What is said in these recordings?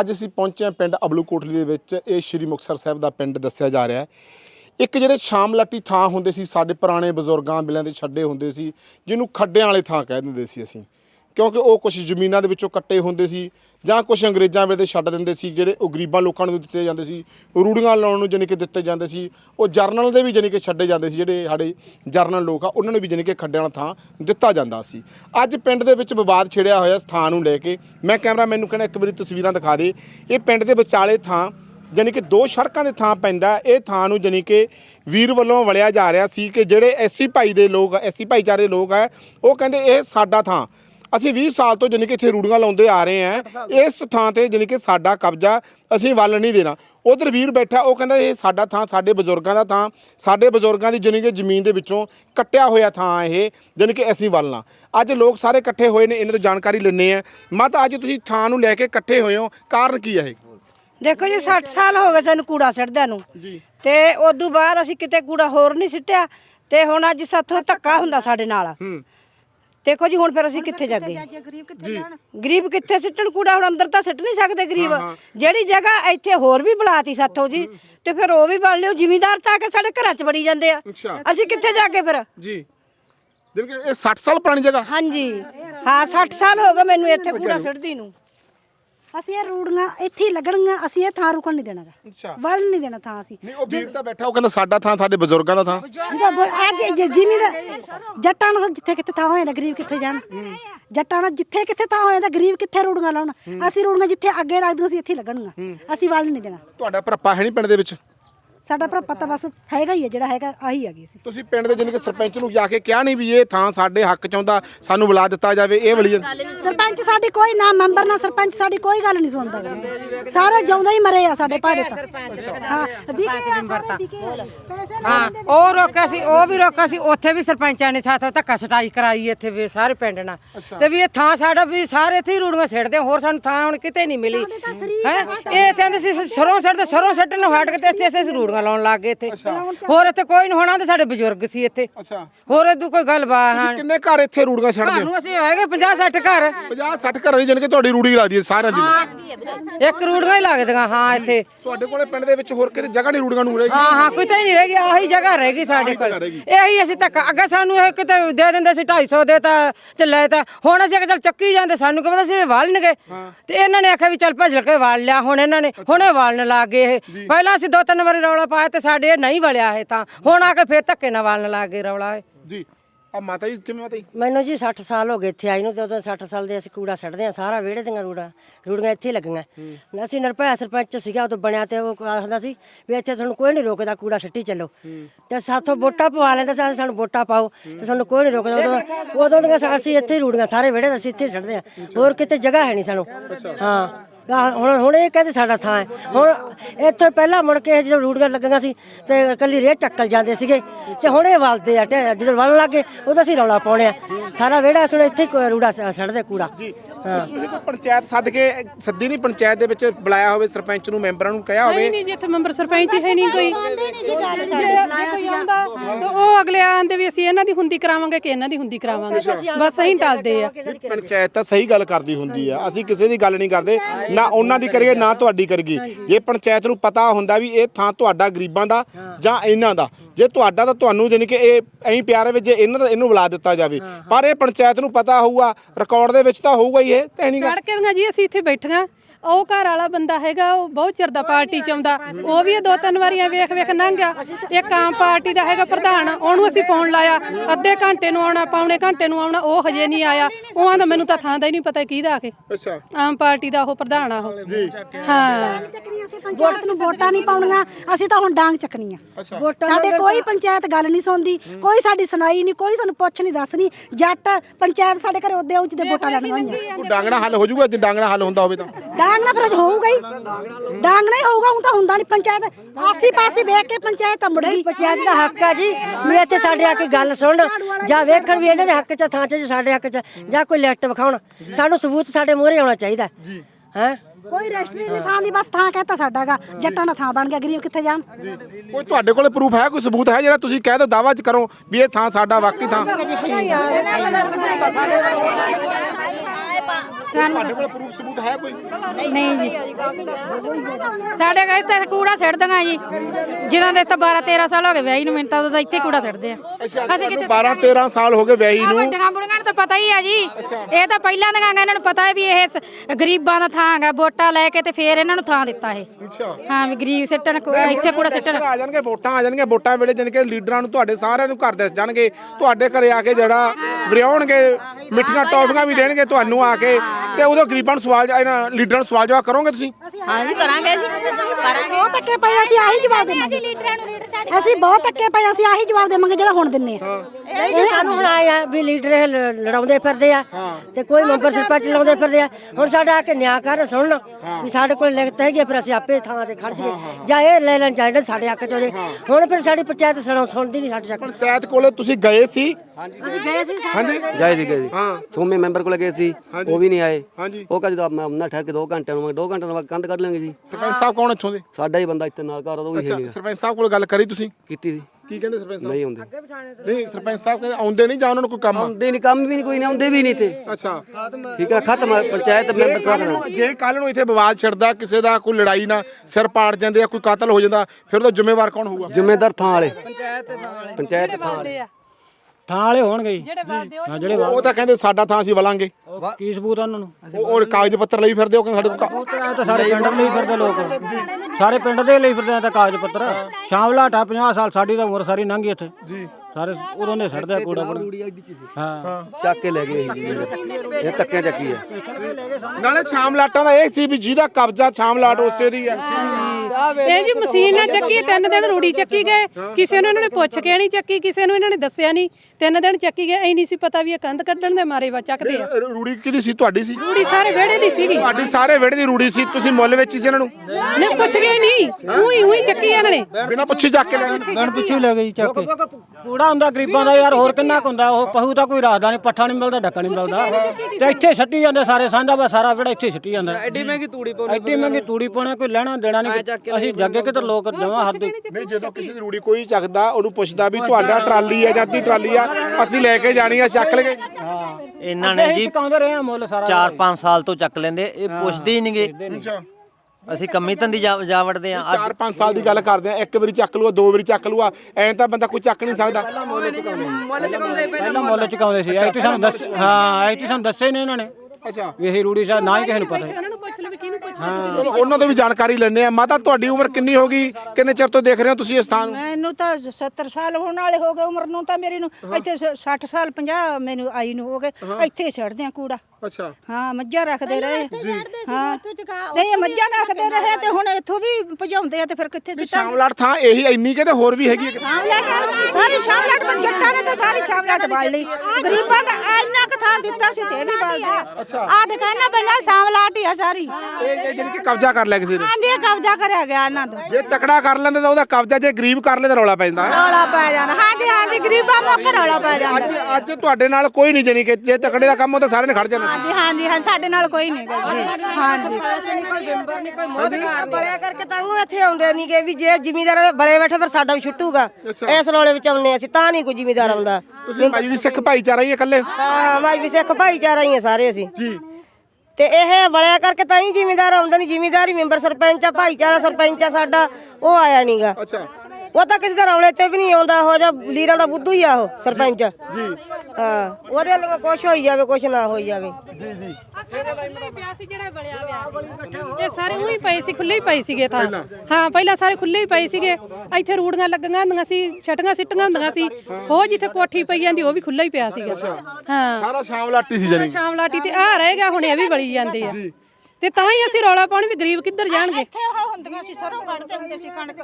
ਅੱਜ ਅਸੀਂ ਪਹੁੰਚੇ ਹਾਂ ਪਿੰਡ ਅਬਲੂ ਕੋਟਲੀ ਦੇ ਵਿੱਚ। ਇਹ ਸ਼੍ਰੀ ਮੁਕਤਸਰ ਸਾਹਿਬ ਦਾ ਪਿੰਡ ਦੱਸਿਆ ਜਾ ਰਿਹਾ ਹੈ। ਇੱਕ ਜਿਹੜੇ ਸ਼ਾਮ ਲੱਟੀ ਥਾਂ ਹੁੰਦੇ ਸੀ, ਸਾਡੇ ਪੁਰਾਣੇ ਬਜ਼ੁਰਗਾਂ ਬਿਲਾਂ ਦੇ ਛੱਡੇ ਹੁੰਦੇ ਸੀ, ਜਿਹਨੂੰ ਖੱਡਿਆਂ ਵਾਲੇ ਥਾਂ ਕਹਿ ਦਿੰਦੇ ਸੀ ਅਸੀਂ। ਕਿਉਂਕਿ ਉਹ ਕੁਝ ਜ਼ਮੀਨਾਂ ਦੇ ਵਿੱਚੋਂ ਕੱਟੇ ਹੁੰਦੇ ਸੀ ਜਾਂ ਕੁਝ ਅੰਗਰੇਜ਼ਾਂ ਵੇਲੇ ਛੱਡ ਦਿੰਦੇ ਸੀ, ਜਿਹੜੇ ਉਹ ਗਰੀਬਾਂ ਲੋਕਾਂ ਨੂੰ ਦਿੱਤੇ ਜਾਂਦੇ ਸੀ, ਰੂੜੀਆਂ ਲਾਉਣ ਨੂੰ ਜਾਣੀ ਕਿ ਦਿੱਤੇ ਜਾਂਦੇ ਸੀ, ਉਹ ਜਰਨਲ ਦੇ ਵੀ ਜਾਣੀ ਕਿ ਛੱਡੇ ਜਾਂਦੇ ਸੀ, ਜਿਹੜੇ ਸਾਡੇ ਜਰਨਲ ਲੋਕ ਆ, ਉਹਨਾਂ ਨੂੰ ਵੀ ਜਾਣੀ ਕਿ ਖੱਡਿਆਂ ਵਾਲਾ ਥਾਂ ਦਿੱਤਾ ਜਾਂਦਾ ਸੀ। ਅੱਜ ਪਿੰਡ ਦੇ ਵਿੱਚ ਵਿਵਾਦ ਛਿੜਿਆ ਹੋਇਆ ਸਥਾਨ ਨੂੰ ਲੈ ਕੇ, ਮੈਂ ਕੈਮਰਾ ਮੈਨੂੰ ਕਹਿੰਦਾ, ਇੱਕ ਵਾਰੀ ਤਸਵੀਰਾਂ ਦਿਖਾ ਦੇ। ਇਹ ਪਿੰਡ ਦੇ ਵਿਚਾਲੇ ਥਾਂ, ਜਾਣੀ ਕਿ ਦੋ ਸੜਕਾਂ ਦੇ ਥਾਂ ਪੈਂਦਾ, ਇਹ ਥਾਂ ਨੂੰ ਜਾਣੀ ਕਿ ਵੀਰ ਵੱਲੋਂ ਵਲਿਆ ਜਾ ਰਿਹਾ ਸੀ ਕਿ ਜਿਹੜੇ ਐਸੀ ਭਾਈ ਦੇ ਲੋਕ ਐਸੀ ਭਾਈਚਾਰੇ ਦੇ ਲੋਕ ਆ, ਉਹ ਕਹਿੰਦੇ ਇਹ ਸਾਡਾ ਥਾਂ। ਅਸੀਂ 20 ਸਾਲ ਤੋਂ ਜਾਣੀ ਕਿ ਇੱਥੇ ਰੂੜੀਆਂ ਲਾਉਂਦੇ ਆ ਰਹੇ ਆ ਇਸ ਥਾਂ ਤੇ ਜਾਣੀ ਕਿ ਸਾਡਾ ਕਬਜ਼ਾ ਅਸੀਂ ਵੱਲ ਨਹੀਂ ਦੇਣਾ। ਉਧਰ ਵੀਰ ਬੈਠਾ ਉਹ ਕਹਿੰਦਾ ਇਹ ਸਾਡਾ ਥਾਂ ਸਾਡੇ ਬਜ਼ੁਰਗਾਂ ਦਾ ਥਾਂ ਸਾਡੇ ਬਜ਼ੁਰਗਾਂ ਦੀ ਜਾਣੀ ਕਿ ਜ਼ਮੀਨ ਦੇ ਵਿੱਚੋਂ ਕੱਟਿਆ ਹੋਇਆ ਥਾਂ ਇਹ ਜਾਣੀ ਕਿ ਅਸੀਂ ਵੱਲਣਾ ਅੱਜ ਲੋਕ ਸਾਰੇ ਇਕੱਠੇ ਹੋਏ ਨੇ ਇਹਨਾਂ ਤੋਂ ਜਾਣਕਾਰੀ ਲੈਣੇ ਆ ਮਾਤਾ ਅੱਜ ਤੁਸੀਂ ਥਾਂ ਨੂੰ ਲੈ ਕੇ ਇਕੱਠੇ ਹੋਏ ਹੋ ਕਾਰਨ ਕੀ ਹੈ ਇਹ? ਦੇਖੋ ਜੀ 60 ਸਾਲ ਹੋ ਗਏ ਸਾਨੂੰ ਕੂੜਾ ਸਿੱਟਦਿਆਂ ਨੂੰ। ਜੀ। ਤੇ ਉਦੋਂ ਬਾਅਦ ਅਸੀਂ ਕਿਤੇ ਕੂੜਾ ਹੋਰ ਨਹੀਂ ਸਿੱਟਿਆ ਤੇ ਹੁਣ ਅੱਜ ਸਾਥੋਂ ਧੱਕਾ ਹੁੰਦਾ ਸਾਡੇ ਨਾਲ। ਹੂੰ। ਦੇਖੋ ਜੀ ਹੁਣ ਫਿਰ ਅਸੀਂ ਕਿੱਥੇ ਜਾਗੇ? ਗਰੀਬ ਕਿੱਥੇ ਸਿੱਟਣ ਕੂੜਾ? ਹੁਣ ਅੰਦਰ ਤਾਂ ਸਿੱਟ ਨਹੀਂ ਸਕਦੇ ਗਰੀਬ। ਜਿਹੜੀ ਜਗ੍ਹਾ ਇੱਥੇ ਹੋਰ ਵੀ ਬੁਲਾਤੀ ਸਾਥੋਂ ਜੀ ਤੇ ਫਿਰ ਉਹ ਵੀ ਬਣ ਲਿਓ। ਜ਼ਿਮੀਂਦਾਰ ਤਾਂ ਆ ਕੇ ਸਾਡੇ ਘਰਾਂ 'ਚ ਵੜੀ ਜਾਂਦੇ ਆ। ਅੱਛਾ। ਅਸੀਂ ਕਿੱਥੇ ਜਾਗੇ ਫਿਰ? ਜੀ। ਜਿਵੇਂ ਕਿ ਇਹ 60 ਸਾਲ ਪੁਰਾਣੀ ਜਗ੍ਹਾ। ਹਾਂਜੀ। ਹਾਂ 60 ਸਾਲ ਹੋ ਗਏ ਮੈਨੂੰ ਇੱਥੇ ਕੂੜਾ ਸਿੱਟਦੀ ਨੂੰ। ਅਸੀਂ ਇਹ ਰੂੜੀਆਂ ਇੱਥੇ ਹੀ ਲੱਗਣਗੀਆਂ ਅਸੀਂ ਇਹ ਥਾਂ ਰੁਕਣ ਨਹੀਂ ਦੇਣਾਗਾ। ਅੱਛਾ। ਵਲ ਨਹੀਂ ਦੇਣਾ ਥਾਂ ਅਸੀਂ। ਨਹੀਂ ਉਹ ਵੀਰ ਤਾਂ ਬੈਠਾ ਉਹ ਕਹਿੰਦਾ ਸਾਡਾ ਥਾਂ ਸਾਡੇ ਬਜ਼ੁਰਗਾਂ ਦਾ ਥਾਂ। ਜਿਹਦਾ ਅੱਜ ਜਿਮੀ ਦਾ ਜੱਟਾਂ ਨਾਲ ਜਿੱਥੇ ਕਿੱਥੇ ਥਾਂ ਹੋਇਆ ਨਾ ਗਰੀਬ ਕਿੱਥੇ ਜਾਣ। ਜੱਟਾਂ ਨਾਲ ਜਿੱਥੇ ਕਿੱਥੇ ਥਾਂ ਹੋਇਆ ਤਾਂ ਗਰੀਬ ਕਿੱਥੇ ਰੂੜੀਆਂ ਲਾਉਣ। ਅਸੀਂ ਰੂੜੀਆਂ ਜਿੱਥੇ ਅੱਗੇ ਰੱਖਦੇ ਅਸੀਂ ਇੱਥੇ ਹੀ ਲੱਗਣਗੀਆਂ। ਅਸੀਂ ਵਲ ਨਹੀਂ ਦੇਣਾ। ਤੁਹਾਡਾ ਭਰਪਾ ਹੈ ਨਹੀਂ ਪਿੰਡ ਦੇ ਵਿੱਚ? ਸਾਡਾ ਭਰਾ ਪਤਾ ਬਸ ਹੈਗਾ ਹੀ ਹੈ ਜਿਹੜਾ ਹੈਗਾ ਆਹੀ ਹੈਗੀ ਅਸੀਂ ਤੁਸੀਂ ਪਿੰਡ ਦੇ ਜਿੰਨੇ ਕਿ ਸਰਪੰਚ ਨੂੰ ਜਾ ਕੇ ਕਿਹਾ ਨਹੀਂ ਵੀ ਇਹ ਥਾਂ ਸਾਡੇ ਹੱਕ ਚ ਆਉਂਦਾ ਸਾਨੂੰ ਬੁਲਾ ਦਿੱਤਾ ਜਾਵੇ ਇਹ ਵਾਲੀ ਸਰਪੰਚ ਸਾਡੀ ਕੋਈ ਨਾ ਮੈਂਬਰ ਨਾ ਸਰਪੰਚ ਸਾਡੀ ਕੋਈ ਗੱਲ ਨਹੀਂ ਸੁਣਦਾ। ਗਾ। ਸਾਰੇ ਜਿਉਂਦੇ ਹੀ ਮਰੇ ਆ ਸਾਡੇ ਪਹਾੜੇ ਤਾਂ। ਹਾਂ ਹਾਂ ਉਹ ਰੋਕਿਆ ਸੀ ਉਹ ਵੀ ਰੋਕਿਆ ਸੀ ਉੱਥੇ ਵੀ ਸਰਪੰਚਾਂ ਨੇ ਸਾਥੋਂ ਧੱਕਾ ਸਟਾਈ ਕਰਾਈ ਇੱਥੇ ਵੀ ਸਾਰੇ ਪਿੰਡ ਨਾਲ। ਤੇ ਵੀ ਇਹ ਥਾਂ ਸਾਡਾ ਵੀ ਸਾਰੇ ਇੱਥੇ ਹੀ ਰੂੜੀਆਂ ਸਿੱਟਦੇ ਆ, ਹੋਰ ਸਾਨੂੰ ਥਾਂ ਹੁਣ ਕਿਤੇ ਨਹੀਂ ਮਿਲੀ। ਹੈ? ਇਹ ਕਹਿੰਦੇ ਸੀ ਸਰੋਂ ਸਿੱਟਦੇ ਸਰੋਂ ਸਿੱਟਣ ਨੂੰ ਹਟ ਕੇ ਤੇ ਇੱਥੇ ਅਸੀਂ ਰੂੜੀਆਂ ਲਾਉਣ ਲੱਗ ਗਏ ਇੱਥੇ। ਹੋਰ ਇੱਥੇ ਕੋਈ ਨਹੀਂ ਹੋਣਾ ਤੇ ਸਾਡੇ ਬਜ਼ੁਰਗ ਸੀ ਇੱਥੇ। ਅੱਛਾ। ਹੋਰ ਇਦੋਂ ਕੋਈ ਗੱਲ ਬਾ ਹਾਂ ਕਿੰਨੇ ਘਰ ਇੱਥੇ ਰੂੜੀਆਂ ਛੱਡਦੇ ਹੋ ਸਾਨੂੰ ਅਸੀਂ ਹੈਗੇ 50 60 ਘਰ। 50 60 ਘਰਾਂ ਦੀ ਜਾਣੀ ਕਿ ਤੁਹਾਡੀ ਰੂੜੀ ਲੱਗਦੀ ਹੈ ਸਾਰਿਆਂ ਦੀ। ਇੱਕ ਰੂੜੀਆਂ ਹੀ ਲੱਗਦੀਆਂ ਹਾਂ ਇੱਥੇ। ਤੁਹਾਡੇ ਕੋਲੇ ਪਿੰਡ ਦੇ ਵਿੱਚ ਹੋਰ ਕਿਤੇ ਜਗ੍ਹਾ ਨਹੀਂ ਰੂੜੀਆਂ ਨੂੰ ਰਹੇਗੀ? ਹਾਂ ਹਾਂ ਕੋਈ ਤਾਂ ਹੀ ਨਹੀਂ ਰਹਿ ਗਈ ਆਹੀ ਜਗ੍ਹਾ ਰਹਿ ਗਈ ਸਾਡੇ ਕੋਲ। ਇਹੀ ਅਸੀਂ ਧੱਕਾ ਅੱਗੇ ਸਾਨੂੰ ਇਹ ਕਿਤੇ ਦੇ ਦਿੰਦੇ ਸੀ 250 ਦੇ ਤਾਂ ਤੇ ਲੈ ਤਾਂ ਹੁਣ ਅਸੀਂ ਕਿ ਚੱਲ ਚੱਕੀ ਜਾਂਦੇ ਸਾਨੂੰ ਕੀ ਪਤਾ ਸੀ ਇਹ ਵਾਲਣਗੇ। ਤੇ ਇਹਨਾਂ ਨੇ ਆਖਿਆ ਵੀ ਚੱਲ ਭੱਜ ਕੇ ਵਾਲ ਲਿਆ ਹੁਣ ਇਹਨਾਂ ਨੇ ਹੁਣੇ ਵਾਲਣ ਲੱਗ ਗਏ ਇਹ। ਪਹਿਲਾਂ ਅਸੀਂ ਦੋ ਤਿੰਨ ਵਾਰੀ ਰੌਲਾ ਪਾਇਆ ਤੇ ਸਾਡੇ ਇਹ ਨਹੀਂ ਵਲਿਆ ਇਹ ਤਾਂ। ਹੁਣ ਆ ਕੇ ਫੇਰ ਧੱਕੇ ਨਾਲ ਵਾਲਣ ਲੱਗ ਗਏ ਰੌਲਾ ਇਹ। ਜੀ ਆ ਮਾਤਾ ਜੀ ਕਿਵੇਂ ਮਾਤਾ ਜੀ? ਮੈਨੂੰ ਜੀ 60 ਸਾਲ ਹੋ ਗਏ ਇੱਥੇ ਆਈ ਨੂੰ ਤੇ ਉਦੋਂ 60 ਸਾਲ ਦੇ ਅਸੀਂ ਕੂੜਾ ਸੱਟਦੇ ਆ ਸਾਰਾ ਵਿਹੜੇ ਦੀਆਂ ਰੂੜਾ ਰੂੜੀਆਂ ਇੱਥੇ ਹੀ ਲੱਗੀਆਂ। ਅਸੀਂ ਨਿਰਭੈ ਸਰਪੰਚ ਸੀਗਾ ਉਦੋਂ ਬਣਿਆ ਤੇ ਉਹ ਆਖਦਾ ਸੀ ਵੀ ਇੱਥੇ ਤੁਹਾਨੂੰ ਕੋਈ ਨਹੀਂ ਰੋਕਦਾ ਕੂੜਾ ਸੱਟੀ ਚੱਲੋ। ਤੇ ਸਾਥੋਂ ਵੋਟਾਂ ਪਵਾ ਲੈਂਦੇ ਸੀ ਸਾਨੂੰ ਵੋਟਾਂ ਪਾਓ ਤੇ ਸਾਨੂੰ ਕੋਈ ਨਹੀਂ ਰੋਕਦਾ। ਉਦੋਂ ਉਦੋਂ ਦੀਆਂ ਅਸੀਂ ਇੱਥੇ ਹੀ ਰੂੜੀਆਂ ਸਾਰੇ ਵਿਹੜੇ ਦਾ ਅਸੀਂ ਇੱਥੇ ਸੱਟਦੇ ਆ ਹੋਰ ਕਿਤੇ ਜਗ੍ਹਾ ਹੈ ਨਹੀਂ ਸਾਨੂੰ। ਹਾਂ। ਆਹ ਹੁਣ ਹੁਣ ਇਹ ਕਹਿੰਦੇ ਸਾਡਾ ਥਾਂ ਹੈ। ਹੁਣ ਇੱਥੋਂ ਪਹਿਲਾਂ ਮੁੜ ਕੇ ਜਦੋਂ ਰੂੜੀਆਂ ਲੱਗੀਆਂ ਸੀ ਤੇ ਇਕੱਲੀ ਰੇਹ ਚੱਕਲ ਜਾਂਦੇ ਸੀਗੇ ਤੇ ਹੁਣ ਇਹ ਵਲਦੇ ਆ ਤੇ ਜਦੋਂ ਵਲਣ ਲੱਗੇ ਉਦੋਂ ਅਸੀਂ ਰੌਲਾ ਪਾਉਣੇ ਆ। ਸਾਰਾ ਵਿਹੜਾ ਸੁਣ, ਇੱਥੇ ਹੀ ਕੋਈ ਰੂੜਾ ਸੜਦੇ ਕੂੜਾ। ਤੁਸੀਂ ਕੋਈ ਪੰਚਾਇਤ ਸੱਦ ਕੇ ਸੱਦੀ ਨਹੀਂ ਪੰਚਾਇਤ ਦੇ ਵਿੱਚ ਬੁਲਾਇਆ ਹੋਵੇ ਸਰਪੰਚ ਨੂੰ ਮੈਂਬਰਾਂ ਨੂੰ ਕਿਹਾ ਹੋਵੇ। ਨਹੀਂ ਜਿੱਥੇ ਮੈਂਬਰ ਸਰਪੰਚ ਹੀ ਹੈ ਨਹੀਂ ਕੋਈ। ਜੇ ਕੋਈ ਆਉਂਦਾ ਤਾਂ ਉਹ ਅਗਲੇ ਆਂਦੇ ਵੀ ਅਸੀਂ ਇਹਨਾਂ ਦੀ ਹੁੰਦੀ ਕਰਾਵਾਂਗੇ ਕਿ ਇਹਨਾਂ ਦੀ ਹੁੰਦੀ ਕਰਾਵਾਂਗੇ। ਬਸ ਅਸੀਂ ਟਲਦੇ ਆ। ਪੰਚਾਇਤ ਤਾਂ ਸਹੀ ਗੱਲ ਕਰਦੀ ਹੁੰਦੀ ਆ। ਅਸੀਂ ਕਿਸੇ ਦੀ ਗੱਲ ਨਹੀਂ ਕਰਦੇ ਨਾ ਉਹਨਾਂ ਦੀ ਕਰੀਏ ਨਾ ਤੁਹਾਡੀ ਕਰੀਏ। ਜੇ ਪੰਚਾਇਤ ਨੂੰ ਪਤਾ ਹੁੰਦਾ ਵੀ ਇਹ ਥਾਂ ਤੁਹਾਡਾ ਗਰੀਬਾਂ ਦਾ ਜਾਂ ਇਹਨਾਂ ਦਾ ਜੇ ਤੁਹਾਡਾ ਤਾਂ ਤੁਹਾਨੂੰ ਜਾਨੀ ਕਿ ਇਹ ਐਂ ਪਿਆਰੇ ਵਿੱਚ ਜੇ ਇਹਨਾਂ ਦਾ ਇਹਨੂੰ ਬੁਲਾ ਦਿੱਤਾ ਜਾਵੇ। ਪਰ ਇਹ ਪੰਚਾਇਤ ਨੂੰ ਪਤਾ ਹੋਊਗਾ ਰਿਕਾਰਡ ਦੇ ਵਿੱਚ ਤਾਂ ਹੋਊਗਾ ਹੀ ਇਹ ਤੇ ਨਹੀਂ ਗਾ ਦੀਆਂ ਜੀ ਅਸੀਂ ਇੱਥੇ ਬੈਠੀਆਂ। ਉਹ ਘਰ ਵਾਲਾ ਬੰਦਾ ਹੈਗਾ ਉਹ ਬਹੁਤ ਚਿਰ ਦਾ ਪਾਰਟੀ ਚ ਆਉਂਦਾ। ਉਹ ਵੀ ਦੋ ਤਿੰਨ ਵਾਰੀਆਂ ਵੇਖ ਵੇਖ ਲੰਘ ਗਿਆ ਇੱਕ ਆਮ ਪਾਰਟੀ ਦਾ ਹੈਗਾ ਪ੍ਰਧਾਨ ਉਹਨੂੰ ਅਸੀਂ ਫੋਨ ਲਾਇਆ। ਅੱਧੇ ਘੰਟੇ ਨੂੰ ਆਉਣਾ ਪੌਣੇ ਘੰਟੇ ਨੂੰ ਆਉਣਾ ਉਹ ਹਜੇ ਨਹੀਂ ਆਇਆ। ਉਹ ਆਂਦਾ ਮੈਨੂੰ ਤਾਂ ਥਾਂ ਦਾ ਹੀ ਨਹੀਂ ਪਤਾ ਕਿਹਦਾ ਆ ਕੇ। ਅੱਛਾ। ਆਮ ਪਾਰਟੀ ਦਾ ਉਹ ਪ੍ਰਧਾਨ ਆ ਉਹ। ਹਾਂ। ਚੱਕਣੀ ਅਸੀਂ ਪੰਚਾਇਤ ਨੂੰ ਵੋਟਾਂ ਨਹੀਂ ਪਾਉਣੀਆਂ। ਅਸੀਂ ਤਾਂ ਹੁਣ ਡਾਂਗ ਚੱਕਣੀਆਂ। ਸਾਡੇ ਕੋਈ ਪੰਚਾਇਤ ਗੱਲ ਨਹੀਂ ਸੁਣਦੀ। ਕੋਈ ਸਾਡੀ ਸੁਣਾਈ ਨਹੀਂ ਕੋਈ ਸਾਨੂੰ ਪੁੱਛ ਨਹੀਂ ਦੱਸ ਨਹੀਂ। ਜੱਟ ਪੰਚਾਇਤ ਸਾਡੇ ਘਰੇ ਉਹਦੇ ਉੱਚ ਦੇ ਵੋਟਾਂ ਲੈਣੀਆਂ ਹੋਈਆਂ ਕੋਈ ਡਾਂਗਣਾ ਹੱਲ ਹੋ ਜਾਊਗਾ? ਜੇ ਡਾਂਗਣਾ ਹੱਲ ਹੁੰਦਾ ਹੋਵੇ ਤਾਂ। ਡਾਂਗ ਨਾ ਫਿਰ ਹੋਊਗਾ ਹੀ। ਡਾਂਗ ਨਹੀਂ ਹੋਊਗਾ ਹੁਣ ਤਾਂ ਹੁੰਦਾ ਨਹੀਂ ਪੰਚਾਇਤ। ਆਸੀ ਪਾਸੇ ਵੇਖ ਕੇ ਪੰਚਾਇਤ ਤਾਂ ਮੁੜ ਗਈ ਪੰਚਾਇਤ ਦਾ ਹੱਕ ਆ ਜੀ। ਵੀ ਇੱਥੇ ਸਾਡੇ ਆ ਕੇ ਗੱਲ ਸੁਣਨ ਜਾਂ ਵੇਖਣ ਵੀ ਇਹਨਾਂ ਦੇ ਹੱਕ 'ਚ ਥਾਂ 'ਚ ਜਾਂ ਸਾਡੇ ਹੱਕ 'ਚ। ਜਾਂ ਕੋਈ ਲਿਸਟ ਵਿਖਾਉਣ। ਸਾਨੂੰ ਸਬੂਤ ਸਾਡੇ ਮੂਹਰੇ ਆਉਣਾ ਚਾਹੀਦਾ। ਹੈ? ਕੋਈ ਰੈਸਟਰੀ ਨਹੀਂ ਥਾਂ ਦੀ ਬਸ ਥਾਂ ਕਹਤਾ ਸਾਡਾਗਾ ਜੱਟਾਂ ਦਾ ਥਾਂ ਬਣ ਗਿਆ ਗਰੀਬ ਕਿੱਥੇ ਜਾਣ? ਕੋਈ ਤੁਹਾਡੇ ਕੋਲੇ ਪ੍ਰੂਫ ਹੈ ਕੋਈ ਸਬੂਤ ਹੈ ਜਿਹੜਾ ਤੁਸੀਂ ਕਹਿ ਦੋ ਦਾਵਾ ਚ ਕਰੋ ਵੀ ਇਹ ਥਾਂ ਸਾਡਾ ਵਾਕਈ ਥਾਂ। ਤੁਹਾਡੇ ਕੋਲ ਪ੍ਰੂਫ ਸਬੂਤ ਹੈ ਕੋਈ? ਨਹੀਂ ਜੀ। ਸਾਡੇ ਘਰ ਤੇ ਕੂੜਾ ਸਿੱਟਦੀਆਂ ਜੀ। ਜਿਨ੍ਹਾਂ ਦੇ ਤਾਂ 12 13 ਸਾਲ ਹੋ ਗਏ ਵਿਆਹੀ ਨੂੰ ਮੈਨੂੰ ਤਾਂ ਉਦੋਂ ਦਾ ਇੱਥੇ ਕੂੜਾ ਸਿੱਟਦੇ ਆ। ਅਸੀਂ ਕਿਤੇ 12 13 ਸਾਲ ਹੋ ਗਏ ਵਿਆਹੀ ਆਹ ਨੂੰ ਵੱਡੀਆਂ ਬੁੜੀਆਂ ਨੂੰ ਤਾਂ ਪਤਾ ਹੀ ਆ ਜੀ। ਇਹ ਤਾਂ ਪਹਿਲਾਂ ਦੀਆਂ ਗਾ, ਇਹਨਾਂ ਨੂੰ ਪਤਾ ਹੈ ਵੀ ਇਹ ਗਰੀਬਾਂ ਦਾ ਥਾਂ ਹੈਗਾ ਵੋਟਾਂ ਲੈ ਕੇ ਤੇ ਫੇਰ ਇਹਨਾਂ ਨੂੰ ਥਾਂ ਦਿੱਤਾ ਇਹ। ਅੱਛਾ। ਹਾਂ ਵੀ ਗਰੀਬ ਸਿੱਟਣ ਇੱਥੇ ਕੂੜਾ ਸਿੱਟਣ। ਆ ਜਾਣਗੇ ਵੋਟਾਂ ਆ ਜਾਣਗੀਆਂ ਵੋਟਾਂ ਵੇਲੇ ਜਾਣੀ ਕਿ ਲੀਡਰਾਂ ਨੂੰ ਤੁਹਾਡੇ ਸਾਰਿਆਂ ਨੂੰ ਘਰ ਦੱਸ ਜਾਣਗੇ ਤੁਹਾਡੇ ਘਰੇ ਆ ਕੇ ਜਿਹੜਾ ਵਿਰਿਆਉਣਗੇ ਮਿੱਠੀਆਂ ਟੌਫੀਆਂ ਵੀ ਦੇਣਗੇ ਤੁਹਾਨੂੰ ਆ ਕੇ থাকে ਤੇ ਉਦੋਂ ਗਰੀਬਾਂ ਨੂੰ ਸਵਾਲ ਇਹਨਾਂ ਲੀਡਰਾਂ ਨੂੰ ਸਵਾਲ ਜਵਾਬ ਕਰੋਗੇ ਤੁਸੀਂ? ਹਾਂਜੀ ਕਰਾਂਗੇ ਜੀ। ਕਰਾਂਗੇ। ਬਹੁਤ ਧੱਕੇ ਪਏ ਅਸੀਂ ਆਹੀ ਜਵਾਬ ਦੇਵਾਂਗੇ। ਅਸੀਂ ਬਹੁਤ ਧੱਕੇ ਪਏ ਅਸੀਂ ਆਹੀ ਜਵਾਬ ਦੇਵਾਂਗੇ ਜਿਹੜਾ ਹੁਣ ਦਿੰਨੇ ਆ। ਨਹੀਂ ਜੀ ਸਾਨੂੰ ਹੁਣ ਆਏ ਆ ਵੀ ਲੀਡਰ ਇਹ ਲ- ਲੜਾਉਂਦੇ ਫਿਰਦੇ ਆ ਤੇ ਕੋਈ ਮੈਂਬਰ ਸਰਪੰਚ ਲਾਉਂਦੇ ਫਿਰਦੇ ਆ। ਹੁਣ ਸਾਡਾ ਆ ਕੇ ਨਿਆਂ ਕਰ ਸੁਣਨ ਵੀ ਸਾਡੇ ਕੋਲ ਲਿਖਤ ਹੈਗੀ ਆ, ਫਿਰ ਅਸੀਂ ਆਪੇ ਥਾਂ ਤੇ ਖੜ ਜੀਏ ਜਾਂ ਇਹ ਲੈ ਲੈਣ ਚਾਹੀਦੇ ਸਾਡੇ ਹੱਕ ਚ ਹੋ ਜੇ। ਹੁਣ ਫਿਰ ਸਾਡੀ ਪੰਚਾਇਤ ਸੁਣਾਉ ਸੁਣਦੀ ਨਹੀਂ ਸਾਡੇ ਚੱਕ ਪੰਚਾਇਤ ਕੋਲੇ ਤੁਸੀਂ ਗਏ ਸੀ? ਅਸੀਂ ਗਏ ਸੀ ਹਾਂਜੀ। ਗਏ ਸੀ ਗਏ ਸੀ। ਹਾਂ। ਸੋਮੇ ਮੈਂਬਰ ਕੋਲ ਗਏ ਸੀ। ਉਹ ਵੀ ਨਹੀਂ ਆਏ। ਹਾਂਜੀ। ਉਹ ਕਹ ਜਦੋਂ ਮੈਂ ਉਹਨਾਂ ਠਹਿਰ ਕੇ 2 ਘੰਟੇ ਨੂੰ 2 ਘੰਟੇ ਨੂੰ ਕੰਧ ਕੱਢ ਲਾਂਗੇ ਜੀ। ਸਰਪੰਚ ਸਾਹਿਬ ਕੌਣ ਇੱਥੋਂ ਦੇ? ਸਾਡਾ ਹੀ ਬੰਦਾ ਇੱਥੇ ਨਾਲ ਘਰ ਉਹ ਵੀ ਹੈ ਅੱਛਾ ਨਹੀਂ ਸਰਪੰਚ ਸਾਹਿਬ ਕੋਲ ਗੱਲ ਕਰੀ ਤੁਸੀਂ? ਕੀਤੀ ਸੀ। ਕੀ ਕਹਿੰਦੇ ਸਰਪੰਚ ਸਾਹਿਬ? ਨਹੀਂ ਹੁੰਦੇ ਨਹੀਂ ਸਰਪੰਚ ਸਾਹਿਬ ਕਹਿੰਦੇ ਆਉਂਦੇ ਨਹੀਂ ਜਾਂ ਉਹਨਾਂ ਨੂੰ ਕੋਈ ਕੰਮ ਆ? ਆਉਂਦੇ ਨਹੀਂ ਕੰਮ ਵੀ ਨਹੀਂ ਕੋਈ ਨਹੀਂ ਆਉਂਦੇ ਵੀ ਨਹੀਂ ਇੱਥੇ। ਅੱਛਾ। ਠੀਕ ਹੈ ਖਤਮ ਹੈ ਪੰਚਾਇਤ ਮੈਂਬਰ ਸਾਹਿਬ ਨਾਲ। ਜੇ ਕੱਲ ਨੂੰ ਇੱਥੇ ਵਿਵਾਦ ਛਿੜਦਾ ਕਿਸੇ ਦਾ ਕੋਈ ਲੜਾਈ ਨਾ ਸਿਰ ਪਾੜ ਜਾਂਦੇ ਆ ਕੋਈ ਕਤਲ ਹੋ ਜਾਂਦਾ ਫਿਰ ਉਹਦਾ ਜ਼ਿੰਮੇਵਾਰ ਕੌਣ ਹੋਊਗਾ? ਜ਼ਿੰਮੇਦਾਰ ਥਾਂ ਵਾਲੇ। ਪੰਚਾਇਤ ਥਾਂ ਵਾਲੇ। ਬਲਦੇ ਆ? ਥਾਂ ਵਾਲੇ ਹੋਣਗੇ ਜੀ। ਜਿਹੜੇ ਉਹ ਹਾਂ ਜਿਹੜੇ ਉਹ ਤਾਂ ਕਹਿੰਦੇ ਸਾਡਾ ਥਾਂ ਅਸੀਂ ਵਲਾਂਗੇ। ਉਹ ਕੀ ਸਬੂਤ ਆ ਉਹਨਾਂ ਨੂੰ? ਉਹ ਉਹ ਕਾਗਜ਼ ਪੱਤਰ ਲਈ ਫਿਰਦੇ ਉਹ ਕਹਿੰਦੇ ਸਾਡੇ ਕੋਲ ਕਾ- ਉਹ ਤਾਂ ਸਾਰੇ ਪਿੰਡ ਲਈ ਫਿਰਦੇ ਲੋਕ। ਸਾਰੇ ਪਿੰਡ ਦੇ ਲਈ ਫਿਰਦੇ ਆ ਤਾਂ ਕਾਗਜ਼ ਪੱਤਰ। ਸ਼ਾਮਲਾਟਾ 50 ਸਾਲ ਸਾਡੀ ਤਾਂ ਉਮਰ ਸਾਰੀ ਲੰਘ ਗਈ ਇੱਥੇ। ਜੀ। ਸਾਰੇ ਉਦੋਂ ਦੇ ਛੱਡਦੇ ਕੂੜਾ ਹਾਂ। ਚੱਕ ਕੇ ਲੈ ਗਏ। ਇਹ ਧੱਕੇ ਚੱਕੀ ਹੈ ਨਾਲੇ ਸ਼ਾਮ ਲਾਟਾਂ ਦਾ ਇਹ ਸੀ ਵੀ ਜਿਹਦਾ ਕਬਜ਼ਾ ਸ਼ਾਮ ਲਾਟ ਉਸੇ ਦੀ ਹੈ। ਇਹ ਜੀ ਮਸ਼ੀਨ ਨਾਲ ਚੱਕੀ ਤਿੰਨ ਦਿਨ ਰੂੜੀ ਚੱਕੀ ਗਏ। ਕਿਸੇ ਨੂੰ ਇਹਨਾਂ ਨੇ ਪੁੱਛ ਕੇ ਨਹੀਂ ਚੱਕੀ ਕਿਸੇ ਨੂੰ ਇਹਨਾਂ ਨੇ ਦੱਸਿਆ ਨਹੀਂ। ਤਿੰਨ ਦਿਨ ਚੱਕੀ ਗਏ ਐ ਨਹੀਂ ਸੀ ਪਤਾ ਵੀ ਇਹ ਕੰਧ ਕੱਢਣ ਦੇ ਮਾਰੇ ਵਾ ਚੱਕਦੇ ਆ। ਰੂੜੀ ਕਿਹਦੀ ਸੀ? ਤੁਹਾਡੀ ਸੀ? ਰੂੜੀ ਸਾਰੇ ਵਿਹੜੇ ਦੀ ਸੀਗੀ। ਤੁਹਾਡੀ ਸਾਰੇ ਵਿਹੜੇ ਦੀ ਰੂੜੀ ਸੀ। ਤੁਸੀਂ ਮੁੱਲ ਵੇਚੀ ਸੀ ਇਹਨਾਂ ਨੂੰ? ਨਹੀਂ ਪੁੱਛ ਗਏ ਨਹੀਂ। ਉਹੀ ਉਹੀ ਚੱਕੀ ਇਹਨਾਂ ਨੇ। ਬਿਨਾਂ ਪੁੱਛੀ ਚੱਕ ਕੇ ਲੈਣਾ ਬਣ ਪਿੱਛੇ ਲੈ ਗਈ ਚੱਕ ਕੇ। ਕੂੜਾ ਹੁੰਦਾ ਗਰੀਬਾਂ ਦਾ ਯਾਰ ਹੋਰ ਕਿੰਨਾ ਕੁ ਹੁੰਦਾ ਉਹ ਪਹੂ ਦਾ ਕੋਈ ਰਾਖਦਾ ਨਹੀਂ ਪੱਠਾ ਨਹੀਂ ਮਿਲਦਾ ਡੱਕਾ ਨਹੀਂ ਮਿਲਦਾ। ਤੇ ਇੱਥੇ ਛੱਟੀ ਜਾਂਦੇ ਸਾਰੇ ਸਾਂਝਾ ਵਾ ਸਾਰਾ ਵਿਹੜਾ ਇੱਥੇ ਛੱਟੀ ਜਾਂਦਾ। ਐਡੀ ਮਹਿੰਗੀ ਤੂੜੀ ਪਾਉਣੀ ਐਡੀ ਮਹਿੰਗੀ ਤੂੜੀ ਪਾਉਣਾ ਕੋਈ ਲੈਣਾ ਦੇਣਾ ਨਹੀਂ ਅਸੀਂ ਜੱਗੇ ਕਿਤੇ ਲੋਕ ਜਮਾ ਹੱਦ। ਨਹੀਂ ਜਦੋਂ ਕਿਸੇ ਦੀ ਰੂੜੀ ਕੋਈ ਚੱਕਦਾ ਉਹਨੂੰ ਪੁੱਛਦਾ ਵੀ ਤੁਹਾਡਾ ਟਰਾਲੀ ਹੈ ਜਾਂ ਤੀ ਟਰਾਲੀ ਆ ਅਸੀਂ ਲੈ ਕੇ ਜਾਣੀ ਆ ਚੱਕ ਲਗੇ। ਇਹਨਾਂ ਨੇ ਜੀ ਚੁਕਾਉਂਦੇ ਰਹੇ ਆ ਮੁੱਲ ਸਾਰਾ। 4-5 ਸਾਲ ਤੋਂ ਚੱਕ ਲੈਂਦੇ ਇਹ ਪੁੱਛਦੇ ਹੀ ਨਹੀਂਗੇ। ਅੱਛਾ। ਅਸੀਂ ਕੰਮੀ ਧੰਦੀ ਜਾ ਜਾ ਵੜਦੇ ਆ ਅੱਜ 4-5 ਸਾਲ ਦੀ ਗੱਲ ਕਰਦੇ ਆ ਇੱਕ ਵਾਰੀ ਚੱਕ ਲੂਆ ਦੋ ਵਾਰੀ ਚੱਕ ਲੂਆ। ਐਂ ਤਾਂ ਬੰਦਾ ਕੋਈ ਚੱਕ ਨਹੀਂ ਸਕਦਾ। ਪਹਿਲਾਂ ਮੁੱਲ ਚੁਕਾਉਂਦੇ ਸੀ। ਐ ਸਾਨੂੰ ਦੱਸ ਹਾਂ ਐ ਸਾਨੂੰ ਦੱਸੇ ਨੇ ਇਹਨਾਂ ਨੇ। ਅੱਛਾ। ਵੀ ਇਹ ਰੂੜੀ ਸਾਹਿਬ ਨਾ ਹੀ ਕਿਸੇ ਨੂੰ ਪਤਾ। ਉਹਨਾਂ ਨੂੰ ਪੁੱਛ ਲਵੇ ਕਿਹਨੂੰ ਪੁੱਛ ਚਲੋ ਉਹਨਾਂ ਤੋਂ ਵੀ ਜਾਣਕਾਰੀ ਲੈਣੇ ਆ ਮਾਤਾ ਤੁਹਾਡੀ ਉਮਰ ਕਿੰਨੀ ਹੋ ਗਈ? ਕਿੰਨੇ ਚਿਰ ਤੋਂ ਦੇਖ ਰਹੇ ਹੋ ਤੁਸੀਂ ਇਸ ਸਥਾਨ ਮੈਨੂੰ ਤਾਂ 70 ਸਾਲ ਹੋਣ ਵਾਲੇ ਹੋ ਗਏ। ਉਮਰ ਨੂੰ ਤਾਂ ਮੇਰੀ ਨੂੰ ਇੱਥੇ 60 ਸਾਲ 50 ਮੈਨੂੰ ਆਈ ਨੂੰ ਹੋ ਗਏ। ਇੱਥੇ ਹੀ ਛੱਡਦੇ ਆ ਕੂੜਾ। ਅੱਛਾ। ਹਾਂ ਮੱਝਾਂ ਰੱਖਦੇ ਰਹੇ। ਹਾਂ। ਨਹੀਂ ਇਹ ਮੱਝਾਂ ਰੱਖਦੇ ਰਹੇ ਤੇ ਹੁਣ ਇੱਥੋਂ ਵੀ ਭਜਾਉਂਦੇ ਆ ਤੇ ਫਿਰ ਕਿੱਥੇ ਸਿੱਟਾਂਗੇ? ਸ਼ਾਮਲਾਟ ਥਾਂ ਇਹੀ ਇੰਨੀ ਕਿਤੇ ਹੋਰ ਵੀ ਹੈਗੀ ਹੈ ਸ਼ਾਮਲਾਟ ਸਾਰੀ ਸ਼ਾਮਲਾਟ ਬਣ ਜੱਟਾਂ ਨੇ ਤਾਂ ਸਾਰੀ ਸ਼ਾਮਲਾਟ ਬਾਲ ਲਈ। ਗਰੀਬਾਂ ਦਾ ਇੰਨਾ ਕੁ ਥਾਂ ਦਿੱਤਾ ਸੀ ਤੇ ਇਹ ਵੀ ਬਾਲਦੇ ਆ। ਆ ਦੁਕਾਨਾਂ ਪਹਿਲਾਂ ਸ਼ਾਮਲਾਟ ਹੀ ਆ ਸਾਰੀ। ਇਹ ਇਹ ਜਿਹੜੀ ਕਿ ਕਬਜ਼ਾ ਕਰ ਲਿਆ ਕਿਸੇ ਨੇ? ਆਂਦੀ ਇਹ ਕਬਜ਼ਾ ਕਰਿਆ ਗਿਆ ਇਹਨਾਂ ਤੋਂ। ਜੇ ਤਕੜਾ ਕਰ ਲੈਂਦੇ ਤਾਂ ਉਹਦਾ ਕਬਜ਼ਾ ਜੇ ਗਰੀਬ ਕਰ ਲੈ ਤਾਂ ਰੌਲਾ ਪੈ ਜਾਂਦਾ। ਰੌਲਾ ਪੈ ਜਾਣਾ ਹਾਂਜੀ ਹਾਂਜੀ ਗਰੀਬਾਂ ਮੌਕੇ ਰੌਲਾ ਪੈ ਜਾਂਦਾ। ਅੱਜ ਅੱਜ ਤੁਹਾਡੇ ਨਾਲ ਕੋਈ ਨਹੀਂ ਜਣੀ ਕਿ ਜੇ ਤਕੜੇ ਦਾ ਕੰਮ ਉਹ ਤਾਂ ਸਾਰਿਆਂ ਨੇ ਖੜ ਜਾਣਾ। ਹਾਂਜੀ ਹਾਂਜੀ ਹਾਂ ਸਾਡੇ ਨਾਲ ਕੋਈ ਨਹੀਂ ਗਾ ਜੀ। ਹਾਂਜੀ। ਬੜਿਆ ਕਰਕੇ ਤਾਂ ਉਹ ਇੱਥੇ ਆਉਂਦੇ ਨਹੀਂ ਕਿ ਵੀ ਜੇ ਜ਼ਿਮੀਦਾਰ ਬੜੇ ਬੈਠੇ ਫਿਰ ਸਾਡਾ ਵੀ ਛੁੱਟੂਗਾ। ਇਸ ਰੋਲੇ ਵਿੱਚ ਆਉਂਦੇ ਅਸੀਂ ਤਾਂ ਨਹੀਂ ਕੋਈ ਜ਼ਿਮੀਦਾਰ ਆਉਂਦਾ। ਤੁਸੀਂ ਭਾਈ ਜੀ ਸਿੱਖ ਭਾਈਚਾਰਾ ਹੀ ਇਕੱਲੇ? ਹਾਂ ਮਾਈ ਵੀ ਸਿੱਖ ਭਾਈਚਾਰਾ ਹੀ ਆ ਸਾਰੇ ਅਸੀਂ। ਜੀ। ਤੇ ਇਹ ਬੜਿਆ ਕਰਕੇ ਤਾਂ ਹੀ ਜ਼ਿਮੀਦਾਰ ਆਉਂਦੇ ਨਹੀਂ ਜ਼ਿਮੀਦਾਰ ਹੀ ਮੈਂਬਰ ਸਰਪੰਚ ਆ ਭਾਈਚਾਰਾ ਸਰਪੰਚ ਆ ਸਾਡਾ ਉਹ ਆਇਆ ਨਹੀਂਗਾ ਅੱਛਾ। ਉਹ ਤਾਂ ਕਿਸੇ ਦੇ ਰੌਲੇ ਤੇ ਵੀ ਨਹੀਂ ਆਉਂਦਾ ਉਹ ਜਾਂ ਲੀਰਾਂ ਦਾ ਬੁੱਧੂ ਹੀ ਆ ਉਹ ਸਰਪੰਚ। ਜੀ। ਹਾਂ ਉਹਦੇ ਲਈ ਕੁਛ ਹੋਈ ਜਾਵੇ ਕੁਛ ਨਾ ਹੋਈ ਜਾਵੇ। ਪਿਆ ਸੀ ਜਿਹੜਾ ਬਲਿਆ ਵਿਆ ਇਹ ਸਾਰੇ ਉਹੀ ਪਏ ਸੀ ਖੁੱਲੇ ਹੀ ਪਏ ਸੀਗੇ ਤਾਂ। ਹਾਂ ਪਹਿਲਾਂ ਸਾਰੇ ਖੁੱਲੇ ਹੀ ਪਏ ਸੀਗੇ। ਇੱਥੇ ਰੂੜੀਆਂ ਲੱਗੀਆਂ ਹੁੰਦੀਆਂ ਸੀ ਛਟੀਆਂ ਸਿੱਟੀਆਂ ਹੁੰਦੀਆਂ ਸੀ। ਹੋ ਜਿੱਥੇ ਕੋਠੀ ਪਈ ਜਾਂਦੀ ਉਹ ਵੀ ਖੁੱਲਾ ਹੀ ਪਿਆ ਸੀਗਾ। ਹਾਂ। ਸਾਰਾ ਸ਼ਾਮਲਾਟੀ ਸੀ ਜਣੀ। ਸ਼ਾਮ ਲਾਟੀ ਤੇ ਆ ਰਹੇਗਾ ਹੁਣ ਇਹ ਵੀ ਬਲੀ ਜਾਂਦੇ ਆ। ਤੇ ਤਾਂ ਹੀ ਅਸੀਂ ਰੌਲਾ ਪਾਉਣ ਵੀ ਗਰੀਬ ਕਿੱਧਰ ਜਾਣਗੇ? ਇੱਥੇ ਉਹ ਹੁੰਦੀਆਂ ਸੀ ਸਰੋਂ ਕੱਢਦੇ ਹੁੰਦੇ ਸੀ ਕਣਕ।